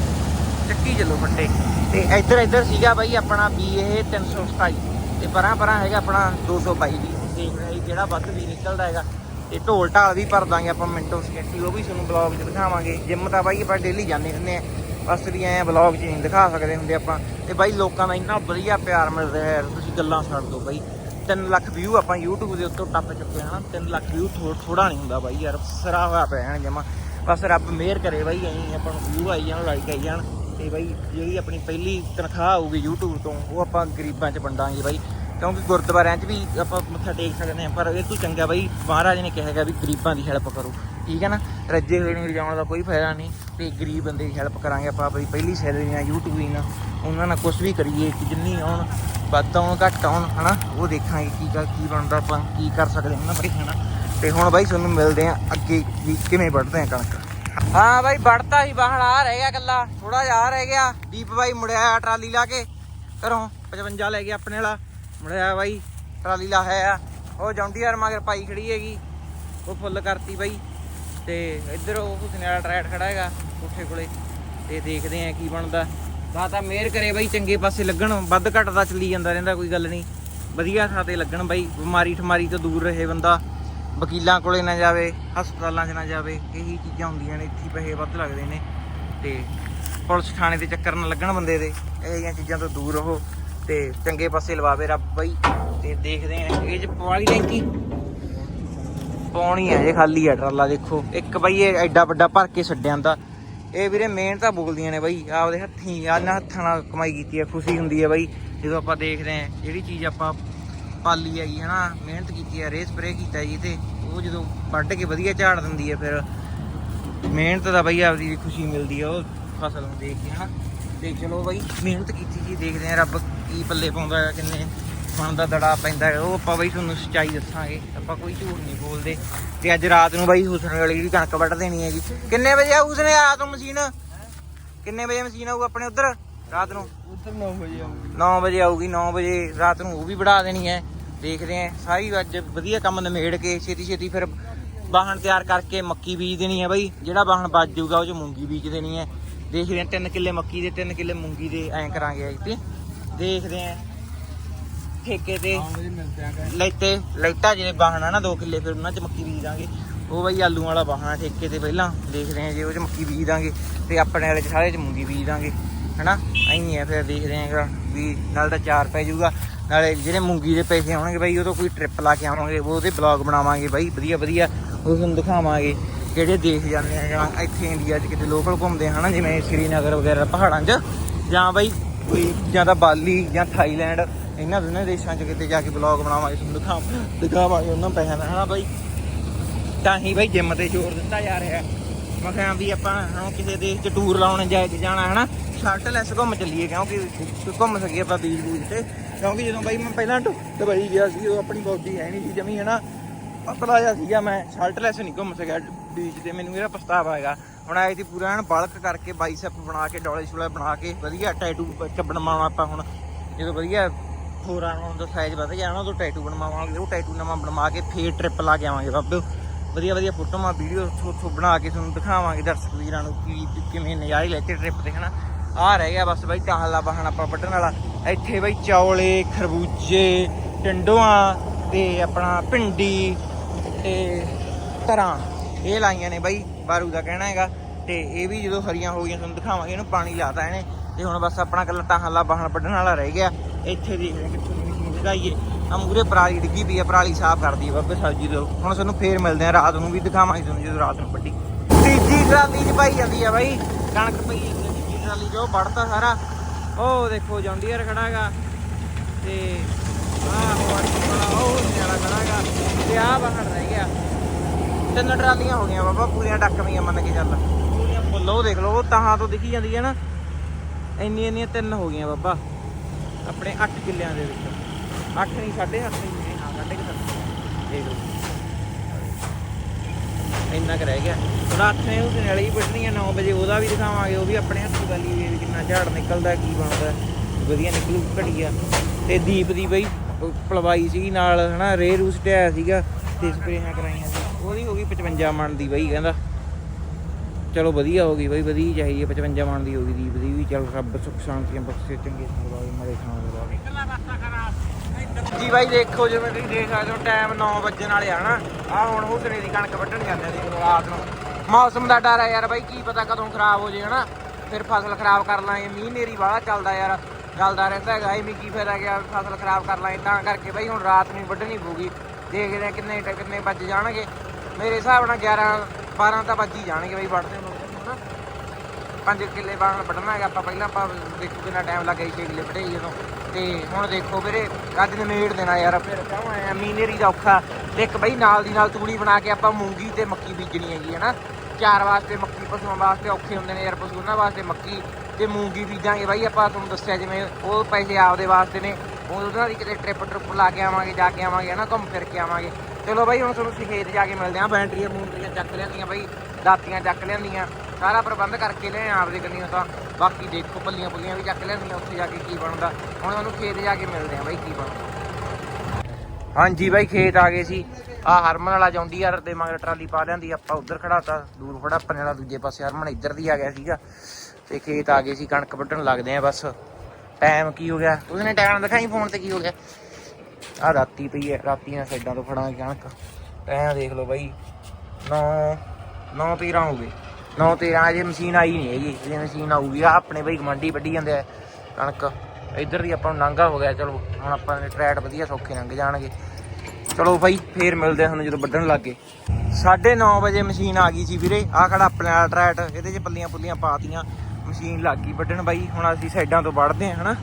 ਚੱਕੀ ਚੱਲੋ ਫੱਟੇ ਤੇ ਇੱਧਰ ਇੱਧਰ ਸੀਗਾ ਬਾਈ ਆਪਣਾ ਵੀ ਇਹ 327 ਤੇ ਪਰਾਂ ਪਰਾਂ ਹੈਗਾ ਆਪਣਾ 222 ਵੀ ਦੇਖ ਰਹੇ ਜਿਹੜਾ ਵੱਧ ਵੀ ਨਿਕਲਦਾ ਹੈਗਾ। ਤੇ ਢੋਲ ਢਾਲ ਵੀ ਭਰ ਦਾਂਗੇ ਆਪਾਂ ਮਿੰਟੋ ਸਕਿੰਟੀ ਉਹ ਵੀ ਤੁਹਾਨੂੰ ਬਲੌਗ 'ਚ ਦਿਖਾਵਾਂਗੇ। ਜਿੰਮ ਤਾਂ ਬਾਈ ਆਪਾਂ ਡੇਲੀ ਜਾਂਦੇ ਹੁੰਦੇ ਆ, ਬਸ ਵੀ ਐਂ ਬਲੌਗ 'ਚ ਨਹੀਂ ਦਿਖਾ ਸਕਦੇ ਹੁੰਦੇ ਆਪਾਂ। ਤੇ ਬਾਈ ਲੋਕਾਂ ਦਾ ਇੰਨਾ ਵਧੀਆ ਪਿਆਰ ਮਿਲ ਰਿਹਾ ਯਾਰ ਤੁਸੀਂ ਗੱਲਾਂ ਛੱਡ ਦਿਓ ਬਾਈ। 3 ਲੱਖ ਵਿਊ ਆਪਾਂ YouTube ਦੇ ਉੱਤੋਂ ਟੱਪ ਚੁੱਕੇ ਹਾਂ 3 ਲੱਖ ਵਿਊ ਥੋੜਾ ਨਹੀਂ ਹੁੰਦਾ ਬਾਈ ਯਾਰ ਸਰਾ ਹੋਇਆ ਪਿਆ ਹੈ ਜਮਾ। ਬਸ ਰੱਬ ਮਿਹਰ ਕਰੇ ਬਾਈ, ਐਂ ਆਪਾਂ ਨੂੰ ਵਿਊ ਆਈ ਜਾਣ ਲਾਈਕ ਆਈ ਜਾਣ। ਤੇ ਬਾਈ ਜਿਹੜੀ ਆਪਣੀ ਪਹਿਲੀ ਤਨਖਾਹ ਆਊਗੀ YouTube ਤੋਂ, ਉਹ ਆਪਾਂ ਗਰੀਬਾਂ 'ਚ ਵੰਡਾਂਗੇ ਬਾਈ। ਕਿਉਂਕਿ ਗੁਰਦੁਆਰਿਆਂ 'ਚ ਵੀ ਆਪਾਂ ਮੱਥਾ ਟੇਕ ਸਕਦੇ ਹਾਂ, ਪਰ ਇਹ ਤੋਂ ਚੰਗਾ ਬਾਈ ਮਹਾਰਾਜ ਨੇ ਕਿਹਾ ਹੈਗਾ ਵੀ ਗਰੀਬਾਂ ਦੀ ਹੈਲਪ ਕਰੋ, ਠੀਕ ਹੈ ਨਾ? ਰੱਜੇ ਹੋਏ ਨੂੰ ਲਿਜਾਉਣ ਦਾ ਕੋਈ ਫਾਇਦਾ ਨਹੀਂ ਤੇ ਗਰੀਬ ਬੰਦੇ ਦੀ ਹੈਲਪ ਕਰਾਂਗੇ ਆਪਾਂ ਆਪਣੀ ਪਹਿਲੀ ਸੈਲਰੀ ਨਾਲ YouTube ਨਾਲ ਉਹਨਾਂ ਨਾਲ ਕੁਝ ਵੀ ਕਰੀਏ, ਕਿ ਜਿੰਨੀ ਆਉਣ, ਵੱਧ ਆਉਣ, ਘੱਟ ਆਉਣ, ਹਨਾ? ਉਹ ਦੇਖਾਂਗੇ ਕੀ ਕਰ ਕੀ ਬਣਦਾ, ਆਪਾਂ ਕੀ ਕਰ ਸਕਦੇ ਹਾਂ ਨਾ ਬਾਈ, ਹਨਾ? ਤੇ ਹੁਣ ਬਾਈ ਤੁਹਾਨੂੰ ਮਿਲਦੇ ਆ ਅੱਗੇ ਵੀ ਕਿਵੇਂ ਵੱਢਦੇ ਆ ਕਣਕ। ਹਾਂ ਬਾਈ, ਵੱਢਤਾ ਸੀ ਬਾਹਣ ਆ ਰਹਿ ਗਿਆ ਕੱਲਾ ਥੋੜਾ ਜਿਹਾ ਆ ਰਹਿ ਗਿਆ। ਦੀਪ ਬਾਈ ਮੁੜਿਆ ਟਰਾਲੀ ਲਾ ਕੇ, ਘਰੋਂ 55 ਲੈ ਗਿਆ ਆਪਣੇ ਵਾਲਾ। ਮੁੜਿਆ ਬਾਈ, ਟਰਾਲੀ ਲਾ ਹੈ ਆ ਉਹ ਜੌਂਡੀਆਰ ਮਗਰ ਪਾਈ ਖੜੀ ਹੈਗੀ। ਉਹ ਫੁੱਲ ਕਰਤੀ ਬਾਈ। ਤੇ ਇੱਧਰ ਉਹ ਹੁਸਨੇ ਵਾਲਾ ਟਰੈਟ ਖੜਾ ਹੈਗਾ ਕੋਠੇ ਕੋਲੇ। ਤੇ ਦੇਖਦੇ ਆ ਕੀ ਬਣਦਾ। ਦਾ ਤਾਂ ਮਿਹਰ ਕਰੇ ਬਾਈ, ਚੰਗੇ ਪਾਸੇ ਲੱਗਣ। ਵੱਧ ਘੱਟ ਦਾ ਚੱਲੀ ਜਾਂਦਾ ਰਹਿੰਦਾ, ਕੋਈ ਗੱਲ ਨਹੀਂ। ਵਧੀਆ ਥਾਂ ਤੇ ਲੱਗਣ ਬਾਈ। ਬਿਮਾਰੀ ਠਮਾਰੀ ਤੋਂ ਦੂਰ ਰਹੇ ਬੰਦਾ। ਵਕੀਲਾਂ ਕੋਲੇ ਨਾ ਜਾਵੇ, ਹਸਪਤਾਲਾਂ 'ਚ ਨਾ ਜਾਵੇ। ਇਹੀ ਚੀਜ਼ਾਂ ਹੁੰਦੀਆਂ ਨੇ, ਇੱਥੇ ਪੈਸੇ ਵੱਧ ਲੱਗਦੇ ਨੇ। ਤੇ ਪੁਲਿਸ ਥਾਣੇ ਦੇ ਚੱਕਰ ਨਾ ਲੱਗਣ ਬੰਦੇ ਦੇ। ਇਹ ਜਿਹੀਆਂ ਚੀਜ਼ਾਂ ਤੋਂ ਦੂਰ ਰਹੋ। ਤੇ ਚੰਗੇ ਪਾਸੇ ਲਵਾਵੇ ਰੱਬ ਬਾਈ। ਤੇ ਦੇਖਦੇ ਆ ਇਹ ਚ ਪਵਾਲੀ ਟੈਂਕੀ ਪਾਉਣੀ ਹੈ ਇਹ ਖਾਲੀ ਹੈ ਟਰਾਲਾ, ਦੇਖੋ। ਇੱਕ ਬਾਈ ਇਹ ਐਡਾ ਵੱਡਾ ਭਰ ਕੇ ਛੱਡਿਆਂ ਦਾ ਇਹ ਵੀਰੇ ਮੇਨ ਤਾਂ ਬੋਲਦੀਆਂ ਨੇ ਬਾਈ। ਆਪਦੇ ਹੱਥੀਂ ਆਨਾਂ ਹੱਥਾਂ ਨਾਲ ਕਮਾਈ ਕੀਤੀ ਹੈ ਖੁਸ਼ੀ ਹੁੰਦੀ ਹੈ ਬਾਈ। ਜਦੋਂ ਆਪਾਂ ਦੇਖਦੇ ਆ ਜਿਹੜੀ ਚੀਜ਼ ਆਪਾਂ ਪਾਲੀ ਹੈਗੀ, ਹਨਾ, ਮਿਹਨਤ ਕੀਤੀ ਹੈ ਰੇ ਸਪਰੇ ਕੀਤਾ ਜੀ ਤੇ ਉਹ ਜਦੋਂ ਵੱਢ ਕੇ ਵਧੀਆ ਝਾੜ ਦਿੰਦੀ ਹੈ ਫਿਰ ਮਿਹਨਤ ਦਾ ਬਾਈ ਆਪਦੀ ਖੁਸ਼ੀ ਮਿਲਦੀ ਹੈ ਉਹ ਫਸਲ ਨੂੰ ਦੇਖ ਕੇ, ਹਨਾ। ਤੇ ਚਲੋ ਬਾਈ, ਮਿਹਨਤ ਕੀਤੀ ਜੀ, ਦੇਖਦੇ ਆ ਰੱਬ ਕੀ ਪੱਲੇ ਪਾਉਂਦਾ ਹੈ ਕਿੰਨੇ ਮਨ ਦਾ ਦੜਾ ਪੈਂਦਾ ਉਹ ਆਪਾਂ ਬਾਈ ਤੁਹਾਨੂੰ ਸੱਚਾਈ ਦੱਸਾਂਗੇ। ਆਪਾਂ ਕੋਈ ਝੂਠ ਨਹੀਂ ਬੋਲਦੇ। ਤੇ ਅੱਜ ਰਾਤ ਨੂੰ ਬਾਈ ਹੁਸਨ ਵਾਲੀ ਜਿਹੜੀ ਕਣਕ ਵੱਢ ਦੇਣੀ ਹੈਗੀ। ਕਿੰਨੇ ਵਜੇ ਆਊ ਉਸਨੇ ਰਾਤ ਨੂੰ ਮਸ਼ੀਨ? ਕਿੰਨੇ ਵਜੇ ਮਸ਼ੀਨ ਆਊ ਆਪਣੇ ਉਧਰ? ਰਾਤ ਨੂੰ? ਉਧਰ 9 ਵਜੇ ਆਉਂਗੀ 9 ਵਜੇ ਆਊਗੀ 9 ਵਜੇ ਰਾਤ ਨੂੰ ਉਹ ਵੀ ਵੜਾ ਦੇਣੀ ਹੈ। ਦੇਖਦੇ ਆਂ ਸਾਰੀ ਅੱਜ ਵਧੀਆ ਕੰਮ ਨਿਮੇੜ ਕੇ ਛੇਤੀ ਛੇਤੀ ਫਿਰ ਵਾਹਣ ਤਿਆਰ ਕਰਕੇ ਮੱਕੀ ਬੀਜ ਦੇਣੀ ਹੈ ਬਾਈ। ਜਿਹੜਾ ਵਾਹਣ ਬਚ ਜਾਊਗਾ ਉਹ ਚ ਮੂੰਗੀ ਬੀਜ ਦੇਣੀ ਹੈ। ਦੇਖਦੇ ਆਂ 3 ਕਿੱਲੇ ਮੱਕੀ ਦੇ 3 ਕਿੱਲੇ ਮੂੰਗੀ ਦੇ ਐਂ ਕਰਾਂਗੇ ਅੱਜ ਤੇ ਦੇਖਦੇ ਆਂ। ਠੇਕੇ ਤੇ 9 ਵਜੇ ਮਿਲਦੇ ਆਂ ਲੈਤੇ ਲੈਟਾ ਜਿਹੜੇ ਵਾਹਣ ਆ ਨਾ 2 ਕਿੱਲੇ ਫਿਰ ਉਹਨਾਂ ਚ ਮੱਕੀ ਬੀਜ ਦਾਂਗੇ। ਉਹ ਬਾਈ ਆਲੂ ਵਾਲਾ ਵਾਹਣ ਆ ਠੇਕੇ ਤੇ ਪਹਿਲਾਂ ਦੇਖਦੇ ਆਂ ਜੇ ਉਹ ਚ ਮੱਕੀ ਬੀਜ ਦਾਂਗੇ। ਤੇ ਆਪਣੇ ਵਾਲੇ ਚ ਸਾਰੇ ਚ ਮੂੰਗੀ ਬੀਜ ਦਾਂਗੇ ਹਨਾ? ਐਂ ਹੈ ਫਿਰ ਦੇਖਦੇ ਆਂ ਵੀ ਨਾਲ ਤਾਂ ਚਾਰ ਪੈ ਜਾਊਗਾ। ਨਾਲੇ ਜਿਹੜੇ ਮੂੰਗੀ ਦੇ ਪੈਸੇ ਆਉਣਗੇ ਬਾਈ ਉਹ ਤੋਂ ਕੋਈ ਟ੍ਰਿਪ ਲਾ ਕੇ ਆਵਾਂਗੇ ਉਹਦੇ ਬਲੌਗ ਬਣਾਵਾਂਗੇ ਬਾਈ ਵਧੀਆ ਵਧੀਆ। ਉਹ ਤੁਹਾਨੂੰ ਦਿਖਾਵਾਂਗੇ ਕਿਹੜੇ ਦੇਖ ਜਾਂਦੇ ਆ ਜਾਂ ਇੱਥੇ ਇੰਡੀਆ 'ਚ ਕਿਤੇ ਲੋਕਲ ਘੁੰਮਦੇ ਹਨਾ? ਜਿਵੇਂ ਸ੍ਰੀਨਗਰ ਵਗੈਰਾ ਪਹਾੜਾਂ 'ਚ। ਜਾਂ ਬਾਈ ਕੋਈ ਜਾਂ ਤਾਂ ਬਾਲੀ ਜਾਂ ਥਾਈਲੈਂਡ, ਇਹਨਾਂ ਦੋਨਾਂ ਦੇਸ਼ਾਂ 'ਚ ਕਿਤੇ ਜਾ ਕੇ ਬਲੌਗ ਬਣਾਵਾਂਗੇ, ਤੁਹਾਨੂੰ ਦਿਖਾ ਦਿਖਾਵਾਂਗੇ ਉਹਨਾਂ ਪੈਸਿਆਂ ਦਾ, ਹਨਾ ਬਾਈ? ਤਾਂ ਹੀ ਬਾਈ ਜਿੰਮ ਤੇ ਜ਼ੋਰ ਦਿੱਤਾ ਜਾ ਰਿਹਾ। ਮੈਂ ਕਿਹਾ ਵੀ ਆਪਾਂ ਹੁਣ ਕਿਸੇ ਦੇਸ਼ 'ਚ ਟੂਰ ਲਾਉਣ ਜਾਏ ਤੇ ਜਾਣਾ, ਹਨਾ? ਸ਼ਰਟ ਲੈਸ ਘੁੰਮ ਚੱਲੀਏ, ਕਿਉਂਕਿ ਘੁੰਮ ਸਕੀਏ ਆਪਾਂ ਬੀਚ ਬੂਜ ਤੇ। ਕਿਉਂਕਿ ਜਦੋਂ ਬਾਈ ਮੈਂ ਪਹਿਲਾਂ ਢੁ- ਦੁਬਈ ਗਿਆ ਸੀ ਉਹ ਆਪਣੀ ਬੋਡੀ ਹੈ ਨਹੀਂ ਸੀ ਜਮੀ, ਹਨਾ? ਪਤਲਾ ਜਿਹਾ ਸੀਗਾ ਮੈਂ ਸ਼ਰਟਲੈਸ ਨਹੀਂ ਘੁੰਮ ਸਕਿਆ ਬੀਚ ਤੇ, ਮੈਨੂੰ ਇਹਦਾ ਪਛਤਾਵਾ ਹੈਗਾ। ਹੁਣ ਆਏ ਸੀ ਪੂਰਾ ਐਨ ਬਲਕ ਕਰਕੇ ਬਾਈਸੈਪ ਬਣਾ ਕੇ, ਡੋਲੇ ਸ਼ੋਲੇ ਬਣਾ ਕੇ, ਵਧੀਆ ਟੈਟੂ ਚ ਬਣਵਾਉਣਾ ਆਪਾਂ ਹੁਣ। ਜਦੋਂ ਵਧੀਆ ਹੋਰਾਂ ਨੂੰ ਦਾ ਸਾਈਜ਼ ਵਧ ਜਾਣਾ ਉਦੋਂ ਟੈਟੂ ਬਣਵਾਵਾਂਗੇ। ਉਹ ਟੈਟੂ ਨਵਾਂ ਬਣਵਾ ਕੇ ਫੇਰ ਟ੍ਰਿਪ ਲਾ ਕੇ ਆਵਾਂਗੇ ਬਾਬੇ ਵਧੀਆ ਵਧੀਆ ਫੋਟੋਆਂ ਵੀਡੀਓ ਉੱਥੋਂ ਬਣਾ ਕੇ ਤੁਹਾਨੂੰ ਦਿਖਾਵਾਂਗੇ ਦਰਸ਼ਕ ਵੀਰਾਂ ਨੂੰ ਕੀ ਕਿਵੇਂ ਨਜ਼ਾਰੇ ਲੈ ਕੇ ਟ੍ਰਿਪ ਤੇ, ਹਨਾ। ਆ ਰਹਿ ਗਿਆ ਬਸ ਬਾਈ ਟਾਹਲਾ ਬਾਹਣ ਆਪਾਂ ਵੱਢਣ ਵਾਲਾ। ਇੱਥੇ ਬਾਈ ਚੌਲੇ, ਖਰਬੂਜੇ, ਟੰਡੋਆਂ ਤੇ ਆਪਣਾ ਭਿੰਡੀ ਤੇ ਧਰਾਂ ਇਹ ਲਾਈਆਂ ਨੇ ਬਾਈ। ਬਾਰੂ ਦਾ ਕਹਿਣਾ ਹੈਗਾ, ਤੇ ਇਹ ਵੀ ਜਦੋਂ ਹਰੀਆਂ ਹੋ ਗਈਆਂ, ਤੁਹਾਨੂੰ ਦਿਖਾਵਾਂਗੇ, ਇਹਨੂੰ ਪਾਣੀ ਲਾਤਾ ਇਹਨੇ, ਤੇ ਹੁਣ ਬਸ ਆਪਣਾ ਕੱਲਾ ਟਾਹਲਾ ਬਾਹਣ ਵੱਢਣ ਵਾਲਾ ਰਹਿ ਗਿਆ। ਇੱਥੇ ਦੇਖਦੇ ਹਾਂ ਕਿੱਥੋਂ ਦੀ ਮਸ਼ੀਨ ਚੜਾਈਏ ਆ ਮੂਰੇ ਪਰਾਲੀ ਡਿੱਗੀ ਪਈ ਆ, ਪਰਾਲੀ ਸਾਫ਼ ਕਰਦੀ ਆ ਬਾਬੇ ਸਬਜ਼ੀ ਤੋਂ। ਹੁਣ ਤੁਹਾਨੂੰ ਫੇਰ ਮਿਲਦੇ ਆ ਰਾਤ ਨੂੰ ਵੀ ਦਿਖਾਵਾਂਗੇ ਤੁਹਾਨੂੰ ਜਦੋਂ ਰਾਤ ਨੂੰ ਵੱਢੀ। ਤੀਜੀ ਟਰਾਲੀ ਚ ਪਾਈ ਜਾਂਦੀ ਆ ਬਾਈ। ਕਣਕ ਪਈ ਜਾਂਦੀ ਤੀਜੀ ਟਰਾਲੀ ਚ ਵੜਤਾ ਸਾਰਾ। ਉਹ ਦੇਖੋ, ਜੌਂਡੀਅਰ ਖੜਾ ਹੈਗਾ। ਤੇ ਆਹ ਵਾਲੀ ਵਾਲਾ, ਉਹ ਨਿਆਲਾ ਖੜਾ ਹੈਗਾ। ਤੇ ਆਹ ਬਾਹਰ ਰਹਿ ਗਿਆ। ਤਿੰਨ ਟਰਾਲੀਆਂ ਹੋ ਗਈਆਂ ਬਾਬਾ ਪੂਰੀਆਂ ਡੱਕਵੀਆਂ ਮੰਨ ਕੇ ਚੱਲ। ਪੂਰੀਆਂ ਫੁੱਲ ਉਹ ਦੇਖ ਲਓ ਉਹ ਤਾਹਾਂ ਤੋਂ ਦਿਖੀ ਜਾਂਦੀ ਹੈ ਨਾ। ਇੰਨੀਆਂ ਇੰਨੀਆਂ ਤਿੰਨ ਹੋ ਗਈਆਂ ਬਾਬਾ। ਆਪਣੇ 8 ਕਿੱਲਿਆਂ ਦੇ ਵਿੱਚ। 8 ਨਹੀਂ 8.5 ਨਹੀਂ ਹਾਂ 8.5 ਦੇਖ ਲਓ। ਇੰਨਾ ਕੁ ਰਹਿ ਗਿਆ। ਰਾਤ ਨੇ ਉਸ ਨਾਲ ਹੀ ਵੱਢਣੀਆਂ 9 ਵਜੇ ਉਹਦਾ ਵੀ ਦਿਖਾਵਾਂਗੇ ਉਹ ਵੀ ਆਪਣੇ ਹੱਥੀ ਵਾਲੀ ਵੀ ਕਿੰਨਾ ਝਾੜ ਨਿਕਲਦਾ ਕੀ ਬਣਦਾ। ਵਧੀਆ ਨਿਕਲੂ ਘੜੀਆ ਤੇ ਦੀਪ ਦੀ ਬਈ ਉਹ ਪਲਵਾਈ ਸੀਗੀ ਨਾਲ ਹਨਾ ਰੇ ਰੂਸ ਟਿਆ ਸੀਗਾ। ਤੇ ਸਪਰੇਹਾਂ ਕਰਾਈਆਂ ਸੀ। ਉਹਦੀ ਹੋ ਗਈ 55 ਮਣ ਦੀ ਬਈ ਕਹਿੰਦਾ। ਚਲੋ ਵਧੀਆ ਹੋ ਗਈ ਬਈ, ਵਧੀਆ ਹੀ ਚਾਹੀਦੀ ਹੈ 55 ਮਣ ਦੀ ਹੋ ਗਈ ਦੀਪ ਦੀ ਵੀ। ਚਲ ਰੱਬ ਸੁੱਖ ਸ਼ਾਂਤੀਆਂ ਬਖਸ਼ੇ ਚੰਗੇ ਸੰਗਵਾਵੇ ਮਰੇ ਖਾਣ ਦੇ ਜੀ ਬਾਈ ਦੇਖੋ ਜਿਵੇਂ ਤੁਸੀਂ ਦੇਖ ਸਕਦੇ ਹੋ ਟਾਈਮ 9 ਵਜਣ ਵਾਲੇ ਆ ਨਾ। ਆ ਹੁਣ ਹੁਸਨੇ ਦੀ ਕਣਕ ਵੱਢਣ ਜਾਂਦੇ ਸੀ ਰਾਤ ਨੂੰ। ਮੌਸਮ ਦਾ ਡਰ ਹੈ ਯਾਰ ਬਾਈ, ਕੀ ਪਤਾ ਕਦੋਂ ਖਰਾਬ ਹੋ ਜੇ, ਹਨਾ? ਫਿਰ ਫਸਲ ਖਰਾਬ ਕਰ ਲਾਂਗੇ ਮੀਂਹ ਨੇਰੀ ਵਾਲਾ ਚੱਲਦਾ ਯਾਰ। ਚੱਲਦਾ ਰਹਿੰਦਾ ਹੈਗਾ ਐਵੇਂ ਕੀ ਫਾਇਦਾ ਗਿਆ ਫਸਲ ਖਰਾਬ ਕਰ ਲਾਂਗੇ ਤਾਂ ਕਰਕੇ ਬਾਈ ਹੁਣ ਰਾਤ ਨੂੰ ਵੱਢਣੀ ਪਊਗੀ। ਦੇਖਦੇ ਆ ਕਿੰਨੇ ਕਿੰਨੇ ਵੱਜ ਜਾਣਗੇ। ਮੇਰੇ ਹਿਸਾਬ ਨਾਲ 11 12 ਤਾਂ ਵੱਜ ਹੀ ਜਾਣਗੇ ਬਾਈ ਵੱਢਦੇ ਨੂੰ, ਹਨਾ? ਪੰਜ ਕਿੱਲੇ ਬਾਣ ਵੱਢਣਾ ਹੈਗਾ ਆਪਾਂ, ਪਹਿਲਾਂ ਆਪਾਂ ਦੇਖੋ ਕਿੰਨਾ ਟਾਈਮ ਲੱਗਾ ਸੀ ਛੇ ਕਿੱਲੇ ਵੱਢੇ ਸੀ ਜਦੋਂ ਤੇ ਹੁਣ ਦੇਖੋ ਵੀਰੇ, ਅੱਜ ਨਿਮੇੜ ਦੇਣਾ ਯਾਰ, ਫਿਰ ਕਿਉਂ ਆਇਆ ਮੀਨੇਰੀ ਦਾ ਔਖਾ। ਤੇ ਇੱਕ ਬਈ, ਨਾਲ ਦੀ ਨਾਲ ਤੂੜੀ ਬਣਾ ਕੇ ਆਪਾਂ ਮੂੰਗੀ ਤੇ ਮੱਕੀ ਬੀਜਣੀ ਹੈਗੀ ਹੈ ਨਾ ਚਾਰ ਵਾਸਤੇ ਮੱਕੀ, ਪਸ਼ੂਆਂ ਵਾਸਤੇ ਔਖੇ ਹੁੰਦੇ ਨੇ ਯਾਰ ਪਸ਼ੂ ਉਹਨਾਂ ਵਾਸਤੇ ਮੱਕੀ ਤੇ ਮੂੰਗੀ ਬੀਜਾਂਗੇ ਬਾਈ, ਆਪਾਂ ਤੁਹਾਨੂੰ ਦੱਸਿਆ ਜਿਵੇਂ ਉਹ ਪੈਸੇ ਆਪਦੇ ਵਾਸਤੇ ਨੇ। ਉਹਨਾਂ ਦੀ ਕਿਤੇ ਟ੍ਰਿਪ ਟ੍ਰਿਪ ਲਾ ਕੇ ਆਵਾਂਗੇ, ਜਾ ਕੇ ਆਵਾਂਗੇ, ਹਨਾ? ਘੁੰਮ ਫਿਰ ਕੇ ਆਵਾਂਗੇ। ਚਲੋ ਬਾਈ, ਹੁਣ ਤੁਹਾਨੂੰ ਅਸੀਂ ਖੇਤ ਜਾ ਕੇ ਮਿਲਦੇ ਆਂ ਬੈਟਰੀਆਂ ਬੂਟਰੀਆਂ ਚੱਕ ਲਿਆਂਦੀਆਂ ਬਾਈ, ਦਾਤੀਆਂ ਚੱਕ ਲਿਆਂਦੀਆਂ। ਸਾਰਾ ਪ੍ਰਬੰਧ ਕਰਕੇ ਲਿਆ ਆਪਦੇ ਕੰਨੀਆਂ ਤਾਂ ਬਾਕੀ ਦੇਖੋ, ਪੱਲੀਆਂ ਪੁੱਲੀਆਂ ਵੀ ਚੱਕ ਲਿਆਂਦੀਆਂ, ਉੱਥੇ ਜਾ ਕੇ ਕੀ ਬਣਦਾ। ਹੁਣ ਉਹਨੂੰ ਖੇਤ ਜਾ ਕੇ ਮਿਲਦੇ ਆਂ ਬਾਈ, ਕੀ ਬਣਦਾ। ਹਾਂਜੀ ਬਾਈ, ਖੇਤ ਆ ਗਏ ਸੀ। ਆ ਹਰਮਨ ਵਾਲਾ ਜਾਂਦੀ ਯਾਰ ਦੇ ਮਗਰ ਟਰਾਲੀ ਪਾ ਲਿਆਂਦੀ, ਆਪਾਂ ਉਧਰ ਖੜਾਤਾ, ਦੂਰ ਖੜਾ ਆਪਣੇ ਵਾਲਾ, ਦੂਜੇ ਪਾਸੇ ਹਰਮਨ ਇੱਧਰ ਦੀ ਆ ਗਿਆ ਸੀਗਾ। ਤੇ ਖੇਤ ਆ ਗਏ ਸੀ, ਕਣਕ ਵੱਢਣ ਲੱਗਦੇ ਆ ਬਸ। ਟਾਈਮ ਕੀ ਹੋ ਗਿਆ? ਉਹਨੇ ਟਾਈਮ ਦਿਖਾਈ ਫੋਨ ਤੇ ਕੀ ਹੋ ਗਿਆ? ਆ ਰਾਤੀ ਪਈ ਹੈ ਰਾਤੀਆਂ ਸਾਈਡਾਂ ਤੋਂ ਫੜਾਂਗੇ ਕਣਕ ਐਂ ਦੇਖ ਲਓ ਬਾਈ 9 9 13 ਹੋ ਗਏ। 9 13 ਅਜੇ ਮਸ਼ੀਨ ਆਈ ਨਹੀਂ ਹੈਗੀ ਜੇ ਮਸ਼ੀਨ ਆਊਗੀ। ਆ ਆਪਣੇ ਬਾਈ ਗਮੰਡੀ ਵੱਢੀ ਜਾਂਦੇ ਆ, ਕਣਕ। ਇੱਧਰ ਦੀ ਆਪਾਂ ਨੂੰ ਨਾਂਗਾ ਹੋ ਗਿਆ, ਚਲੋ, ਹੁਣ ਆਪਾਂ ਨੇ ਟਰੈਟ ਵਧੀਆ ਸੌਖੇ ਲੰਘ ਜਾਣਗੇ। ਚਲੋ ਬਾਈ, ਫੇਰ ਮਿਲਦੇ ਆ ਹੁਣ ਜਦੋਂ ਵੱਢਣ ਲੱਗੇ। 9:30 ਵਜੇ ਮਸ਼ੀਨ ਆ ਗਈ ਸੀ ਵੀਰੇ ਆ ਖੜਾ ਆਪਣੇ ਵਾਲਾ ਟਰੈਟ ਇਹਦੇ 'ਚ ਪੱਲੀਆਂ ਪੁੱਲੀਆਂ ਪਾਤੀਆਂ ਮਸ਼ੀਨ ਲੱਗ ਗਈ ਵੱਢਣ ਬਾਈ, ਹੁਣ ਅਸੀਂ ਸਾਈਡਾਂ ਤੋਂ ਵੱਢਦੇ ਆ, ਹਨਾ?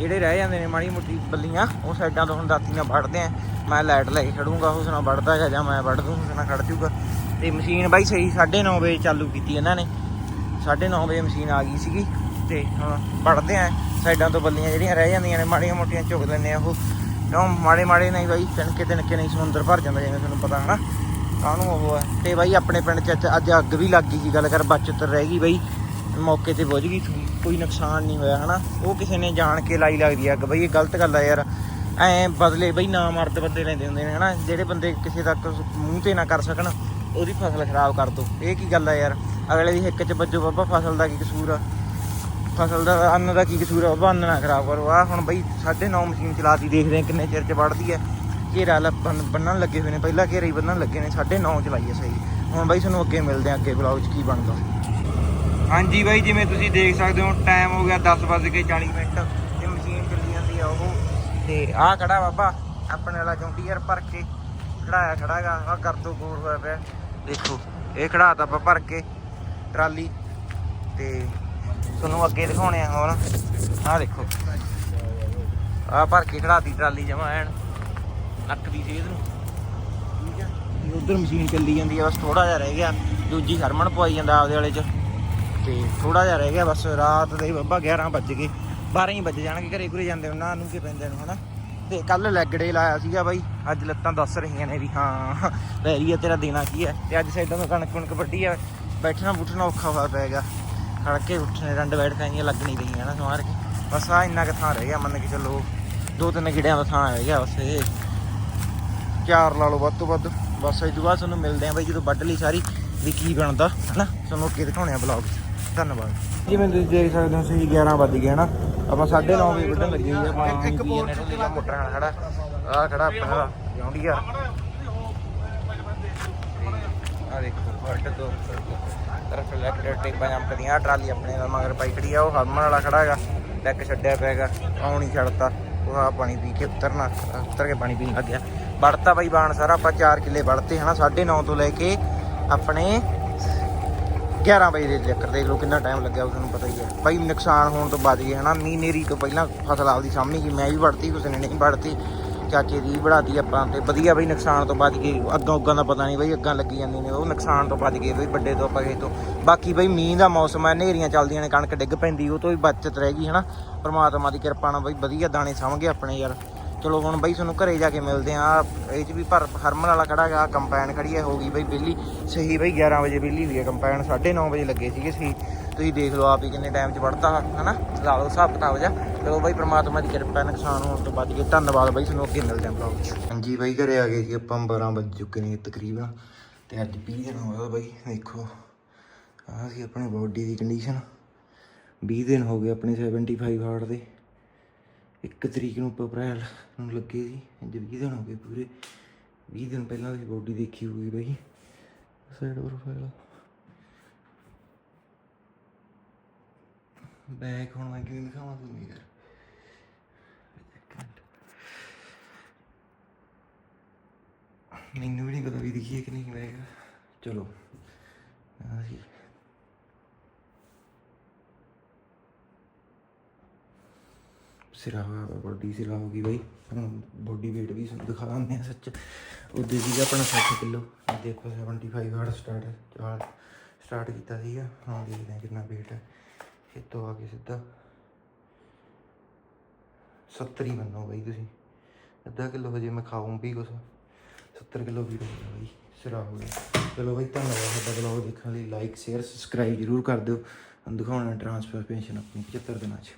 ਜਿਹੜੇ ਰਹਿ ਜਾਂਦੇ ਨੇ ਮਾੜੀ ਮੋਟੀ ਬੱਲੀਆਂ, ਉਹ ਸਾਈਡਾਂ ਤੋਂ ਹੁਣ ਦਾਤੀ ਨਾਲ ਵੱਢਦੇ ਆ। ਮੈਂ ਲਾਈਟ ਲੈ ਕੇ ਖੜੂੰਗਾ, ਉਸ ਨਾਲ ਵੱਢਦਾ ਹੈਗਾ ਜਾਂ ਮੈਂ ਵੱਢ ਦੂੰ, ਉਸ ਨਾਲ ਖੜ ਜੂਗਾ। ਤੇ ਮਸ਼ੀਨ ਬਾਈ ਸਹੀ 9:30 ਵਜੇ ਚਾਲੂ ਕੀਤੀ ਇਹਨਾਂ ਨੇ। 9:30 ਵਜੇ ਮਸ਼ੀਨ ਆ ਗਈ ਸੀਗੀ, ਤੇ ਹੁਣ ਵੱਢਦੇ ਆ। ਸਾਈਡਾਂ ਤੋਂ ਬੱਲੀਆਂ ਜਿਹੜੀਆਂ ਰਹਿ ਜਾਂਦੀਆਂ ਨੇ, ਮਾੜੀਆਂ ਮੋਟੀਆਂ ਚੁੱਕ ਲੈਂਦੇ ਆ ਉਹ। ਕਿਉਂ ਮਾੜੇ ਮਾੜੇ ਨਹੀਂ ਬਾਈ ਤਿਣਕੇ ਤਿਣਕੇ ਨਹੀਂ, ਸਮੁੰਦਰ ਭਰ ਜਾਂਦਾ ਜਿਵੇਂ ਤੁਹਾਨੂੰ ਪਤਾ ਹਨਾ। ਕਾਹਨੂੰ ਉਹ ਹੈ ਤੇ ਬਾਈ ਆਪਣੇ ਪਿੰਡ ਚ ਅੱਜ- ਅੱਜ ਅੱਗ ਵੀ ਲੱਗ ਗਈ ਸੀ, ਗੱਲ ਕਰ, ਬਚਤ ਰਹਿ ਗਈ ਬਾਈ। ਮੌਕੇ ਤੇ ਬੁਝ ਗਈ, ਕੋਈ ਨੁਕਸਾਨ ਨਹੀਂ ਹੋਇਆ, ਹਨਾ? ਉਹ ਕਿਸੇ ਨੇ ਜਾਣ ਕੇ ਲਾਈ ਲੱਗਦੀ ਆ ਅੱਗ, ਬਈ, ਇਹ ਗਲਤ ਗੱਲ ਆ ਯਾਰ। ਐ ਬਦਲੇ ਬਈ ਨਾ ਮਰਦ ਬੰਦੇ ਲੈਂਦੇ ਹੁੰਦੇ ਨੇ, ਹਨਾ? ਜਿਹੜੇ ਬੰਦੇ ਕਿਸੇ ਤੱਕ ਮੂੰਹ ਤੇ ਨਾ ਕਰ ਸਕਣ, ਉਹਦੀ ਫਸਲ ਖਰਾਬ ਕਰ ਦੋ। ਇਹ ਕੀ ਗੱਲ ਆ ਯਾਰ? ਅਗਲੇ ਦੀ ਹਿੱਕ ਚ ਵੱਜੋ ਬਾਬਾ, ਫਸਲ ਦਾ ਕੀ ਕਸੂਰ ਆ? ਫਸਲ ਦਾ, ਅੰਨ ਦਾ ਕੀ ਕਸੂਰ ਆ? ਬਾਬਾ, ਅੰਨ ਨਾ ਖਰਾਬ ਕਰੋ। ਆ ਹੁਣ ਬਈ 9:30 ਮਸ਼ੀਨ ਚਲਾਤੀ, ਦੇਖਦੇ ਆ ਕਿੰਨੇ ਚਿਰ ਚ ਵੜਦੀ ਐ ਘੇਰਾ ਲ- ਬੰਨਣ ਲੱਗੇ ਹੋਏ ਨੇ, ਪਹਿਲਾਂ ਘੇਰਾ ਹੀ ਬੰਨਣ ਲੱਗੇ ਨੇ 9:30 ਚਲਾਈਏ ਸਹੀ। ਹੁਣ ਬਾਈ ਤੁਹਾਨੂੰ ਅੱਗੇ ਮਿਲਦੇ ਆ ਅੱਗੇ ਬਲੌਗ 'ਚ ਕੀ ਬਣਦਾ। ਹਾਂਜੀ ਬਾਈ, ਜਿਵੇਂ ਤੁਸੀਂ ਦੇਖ ਸਕਦੇ ਹੋ ਟਾਈਮ ਹੋ ਗਿਆ 10:40 ਮਿੰਟ। ਤੇ ਮਸ਼ੀਨ ਚੱਲੀ ਜਾਂਦੀ ਆ ਉਹ। ਤੇ ਆਹ ਖੜਾ ਬਾਬਾ, ਆਪਣੇ ਵਾਲਾ ਜੌਂਡੀਅਰ ਭਰ ਕੇ ਖੜਾਇਆ ਖੜਾਗਾ। ਆ ਕਰ ਦੋ ਗੋਲ ਹੋਇਆ ਪਿਆ। ਦੇਖੋ, ਇਹ ਖੜਾਤਾ ਆਪਾਂ ਭਰ ਕੇ ਟਰਾਲੀ। ਤੇ ਤੁਹਾਨੂੰ ਅੱਗੇ ਦਿਖਾਉਣੇ ਆ ਹੁਣ ਆਹ ਦੇਖੋ। ਆਹ ਭਰ ਕੇ ਖੜਾਤੀ ਟਰਾਲੀ ਜਮਾ ਐਨ। ਲੱਕ ਦੀ ਸੇਧ ਨੂੰ। ਠੀਕ ਆ? ਉਧਰ ਮਸ਼ੀਨ ਚੱਲੀ ਜਾਂਦੀ ਆ, ਬਸ ਥੋੜਾ ਜਿਹਾ ਰਹਿ ਗਿਆ। ਦੂਜੀ ਹਰਮਨ ਪਵਾਈ ਜਾਂਦਾ ਆਪਦੇ ਵਾਲੇ ਚ। ਤੇ ਥੋੜਾ ਜਿਹਾ ਰਹਿ ਗਿਆ ਬਸ, ਰਾਤ ਦੇ ਬੱਬਾ 11 ਵੱਜ ਗਏ। 12 ਹੀ ਵੱਜ ਜਾਣਗੇ, ਘਰੇ ਘਰੇ ਜਾਂਦੇ ਉਹਨਾਂ ਨੂੰ ਕੀ ਪੈਂਦੇ ਨੂੰ, ਹਨਾ? ਤੇ ਕੱਲ ਲੈਗ ਡੇ ਲਾਇਆ ਸੀਗਾ ਬਾਈ, ਅੱਜ ਲੱਤਾਂ ਦੱਸ ਰਹੀਆਂ ਨੇ ਵੀ, ਹਾਂ ਵੈਰੀ ਹੈ ਤੇਰਾ ਦੇਣਾ ਕੀ ਹੈ? ਤੇ ਅੱਜ ਸਾਈਡਾਂ ਤੋਂ ਕਣਕ ਕਣਕ ਵੱਢੀ ਆ, ਬੈਠਣਾ ਬੁੱਠਣਾ ਔਖਾ ਹੋਇਆ ਪੈਗਾ ਖੜ ਕੇ ਉੱਠਣੇ ਡੰਡ ਬੈਠ ਕਾਈਆਂ ਲੱਗ ਨਹੀਂ ਰਹੀਆਂ ਨਾ, ਸਮਾਰ ਕੇ। ਬਸ ਆ ਇੰਨਾ ਕੁ ਥਾਂ ਰਹਿ ਗਿਆ, ਮੰਨ ਕੇ ਚੱਲੋ ਦੋ ਤਿੰਨ ਗਿੜਿਆਂ ਦਾ ਥਾਂ ਰਹਿ ਗਿਆ, ਬਸ ਇਹ। ਚਾਰ ਲਾ ਲਓ ਵੱਧ ਤੋਂ ਵੱਧ। ਬਸ ਇਹ ਤੋਂ ਬਾਅਦ ਤੁਹਾਨੂੰ ਮਿਲਦੇ ਆ ਬਾਈ, ਜਦੋਂ ਵੱਢ ਲਈ ਸਾਰੀ, ਵੀ ਕੀ ਬਣਦਾ, ਹਨਾ? ਤੁਹਾਨੂੰ ਅੱਗੇ ਦਿਖਾਉਣੇ ਆ ਬਲੌਗ 'ਚ। ਧੰਨਵਾਦ। ਜਿਵੇਂ ਤੁਸੀਂ ਦੇਖ ਸਕਦੇ ਹੋ ਸਹੀ 11 ਵੱਜ ਗਏ ਹਨਾ। ਆਪਾਂ 9:30 ਵਜੇ ਵੱਢਣ ਲੱਗੇ ਆ ਪਾਣੀ ਇੱਕ ਬੋਰ ਦੀਆਂ ਮੋਟਰਾਂ ਨਾਲ ਖੜਾ ਆ ਖੜਾ ਆਪਣਾ ਜੌਂਡੀ ਆ। ਆ ਦੇਖੋ ਵੱਢ ਤੋਂ ਤਰਫ ਲੈਕਟਰ ਟੇਪਾਂ ਜੰਪਦੀਆਂ ਆ ਟਰਾਲੀ ਆਪਣੇ ਨਾਲ ਮਗਰ ਪਾਈ ਖੜੀ ਆ ਉਹ ਹਰਮਨ ਵਾਲਾ ਖੜਾ ਹੈਗਾ ਡੈਕ ਛੱਡਿਆ ਪਿਆਗਾ ਆਉਣੀ ਛੱਡਤਾ। ਉਹ ਆ ਪਾਣੀ ਪੀ ਕੇ ਉਤਰਨਾ ਉਤਰ ਕੇ ਪਾਣੀ ਪੀਣ ਲੱਗ ਗਿਆ ਵੜਤਾ ਬਾਈ ਬਾਣ ਸਾਰਾ ਆਪਾਂ 4 ਕਿੱਲੇ ਵੜਤੇ ਹਨਾ 9:30 ਤੋਂ ਲੈ ਕੇ ਆਪਣੇ 11 ਵਜੇ ਦੇ ਚੱਕਰ ਦੇਖ ਲਓ ਕਿੰਨਾ ਟਾਈਮ ਲੱਗਿਆ ਉਹ ਤੁਹਾਨੂੰ ਪਤਾ ਹੀ ਹੈ। ਬਾਈ ਨੁਕਸਾਨ ਹੋਣ ਤੋਂ ਬਚ ਗਏ, ਹਨਾ? ਮੀਂਹ ਨੇਰੀ ਤੋਂ ਪਹਿਲਾਂ ਫਸਲ ਆਪਦੀ ਸਾਹਮਣੇ ਗਈ, ਮੈਂ ਵੀ ਵੜਤੀ, ਕਿਸੇ ਨੇ ਨਹੀਂ ਵੜਤੀ। ਚਾਚੇ ਦੀ ਵੜਾਤੀ ਆਪਾਂ ਤੇ ਵਧੀਆ ਬਈ ਨੁਕਸਾਨ ਤੋਂ ਬਚ ਗਏ। ਅੱਗਾਂ ਉੱਗਾਂ ਦਾ ਪਤਾ ਨਹੀਂ ਬਈ, ਅੱਗਾਂ ਲੱਗੀ ਜਾਂਦੀਆਂ ਨੇ, ਉਹ ਨੁਕਸਾਨ ਤੋਂ ਬਚ ਗਏ ਬਈ, ਵੱਡੇ ਤੋਂ ਆਪਾਂ ਤੋਂ। ਬਾਕੀ ਬਈ ਮੀਂਹ ਦਾ ਮੌਸਮ ਹੈ ਹਨੇਰੀਆਂ ਚੱਲਦੀਆਂ ਨੇ, ਕਣਕ ਡਿੱਗ ਪੈਂਦੀ, ਉਹ ਤੋਂ ਵੀ ਬਚਤ ਰਹਿ ਗਈ, ਹਨਾ? ਪਰਮਾਤਮਾ ਦੀ ਕਿਰਪਾ ਨਾਲ ਬਈ ਵਧੀਆ ਦਾਣੇ ਸਾਂਭਗੇ ਆਪਣੇ ਯਾਰ। ਚਲੋ ਹੁਣ ਬਾਈ ਤੁਹਾਨੂੰ ਘਰੇ ਜਾ ਕੇ ਮਿਲਦੇ ਆ ਇਹ ਚ ਵੀ ਪਰ ਹਰਮਨ ਵਾਲਾ ਖੜਾ ਗਾ ਕੰਪੈਨ ਖੜੀ ਹੈ, ਹੋ ਗਈ ਬਈ ਬਿੱਲੀ ਸਹੀ ਬਈ 11 ਵਜੇ ਬਿੱਲੀ ਹੋਈ ਹੈ ਕੰਪੈਨ 9:30 ਵਜੇ ਲੱਗੇ ਸੀਗੇ, ਸਹੀ। ਤੁਸੀਂ ਦੇਖ ਲਓ ਆਪ ਹੀ ਕਿੰਨੇ ਟਾਈਮ ਚ ਵੜਤਾ ਹਨਾ? ਲਾ ਲਓ ਹਿਸਾਬ ਕਿਤਾਬ ਜਾ ਚਲੋ ਬਾਈ, ਪ੍ਰਮਾਤਮਾ ਦੀ ਕਿਰਪਾ ਨਾਲ ਨੁਕਸਾਨ ਹੋਣ ਤੋਂ ਬਚ ਗਏ। ਧੰਨਵਾਦ ਬਾਈ, ਤੁਹਾਨੂੰ ਅੱਗੇ ਮਿਲਦੇ ਆਂ ਬਲੌਗ ਚ। ਹਾਂਜੀ ਬਾਈ, ਘਰੇ ਆ ਗਏ ਸੀ ਆਪਾਂ 12 ਵਜ ਚੁੱਕੇ ਨੇ ਤਕਰੀਬਨ। ਤੇ ਅੱਜ 20 ਦਿਨ ਹੋ ਗਏ ਬਈ, ਦੇਖੋ। ਆਹ ਸੀ ਆਪਣੀ ਬੋਡੀ ਦੀ ਕੰਡੀਸ਼ਨ 20 ਦਿਨ ਹੋ ਗਏ ਆਪਣੇ 75 ਹਾਰਟ ਦੇ। ਇੱਕ ਤਰੀਕ ਨੂੰ ਅਪ੍ਰੈਲ ਨੂੰ ਲੱਗੇ ਸੀ ਅੱਜ 20 ਦਿਨ ਹੋ ਗਏ ਪੂਰੇ। 20 ਦਿਨ ਪਹਿਲਾਂ ਦੀ ਬੋਡੀ ਦੇਖੀ ਹੋਈ ਬਈ ਸਾਈਡ ਪ੍ਰੋਫਾਈਲ ਬੈਕ ਹੁਣ ਮੈਂ ਕਿਵੇਂ ਦਿਖਾਵਾਂ ਤੁਹਾਨੂੰ ਯਾਰ? ਇੱਕ ਮੈਨੂੰ ਵੀ ਨਹੀਂ ਪਤਾ ਵੀ ਦਿਖੀ ਹੈ ਕਿ ਨਹੀਂ ਬੈਕ। ਚਲੋ ਆ ਸਿਰਾ, ਬੋਡੀ ਸਿਰਾ ਹੋ ਗਈ ਬਾਈ। ਬੋਡੀ weight ਵੀ ਤੁਹਾਨੂੰ ਦਿਖਾ ਦਿੰਦੇ ਆ ਸੱਚ। ਉਹਦੇ ਸੀਗਾ ਆਪਣਾ 60 ਕਿਲੋ। ਦੇਖੋ 75 ਹਾਰਡ ਸਟਾਰਟ ਚਾਰ ਸਟਾਰਟ ਕੀਤਾ ਸੀਗਾ। ਹੁਣ ਦੇਖਦੇ ਆ ਕਿੰਨਾ weight ਹੈ। ਇੱਥੋਂ ਆ ਕੇ ਸਿੱਧਾ 70 ਹੀ ਮੰਨੋ ਬਾਈ ਤੁਸੀਂ। ਅੱਧਾ ਕਿਲੋ ਵਜੇ ਮੈਂ ਖਾਊਂ ਵੀ ਕੁਛ। 70 ਕਿਲੋ ਵੀ ਰਹੂਗਾ ਬਾਈ। ਸਿਰਾ ਹੋ ਗਿਆ ਚਲੋ ਬਾਈ, ਧੰਨਵਾਦ ਸਾਡਾ ਬਲੌਗ ਦੇਖਣ ਲਈ। ਲਾਈਕ ਸ਼ੇਅਰ ਸਬਸਕ੍ਰਾਈਬ ਜ਼ਰੂਰ ਕਰ ਦਿਓ। ਦਿਖਾਉਣਾ ਟ੍ਰਾਂਸਫਰ ਪੈਨਸ਼ਨ ਆਪਣੀ 75 ਦਿਨਾਂ 'ਚ।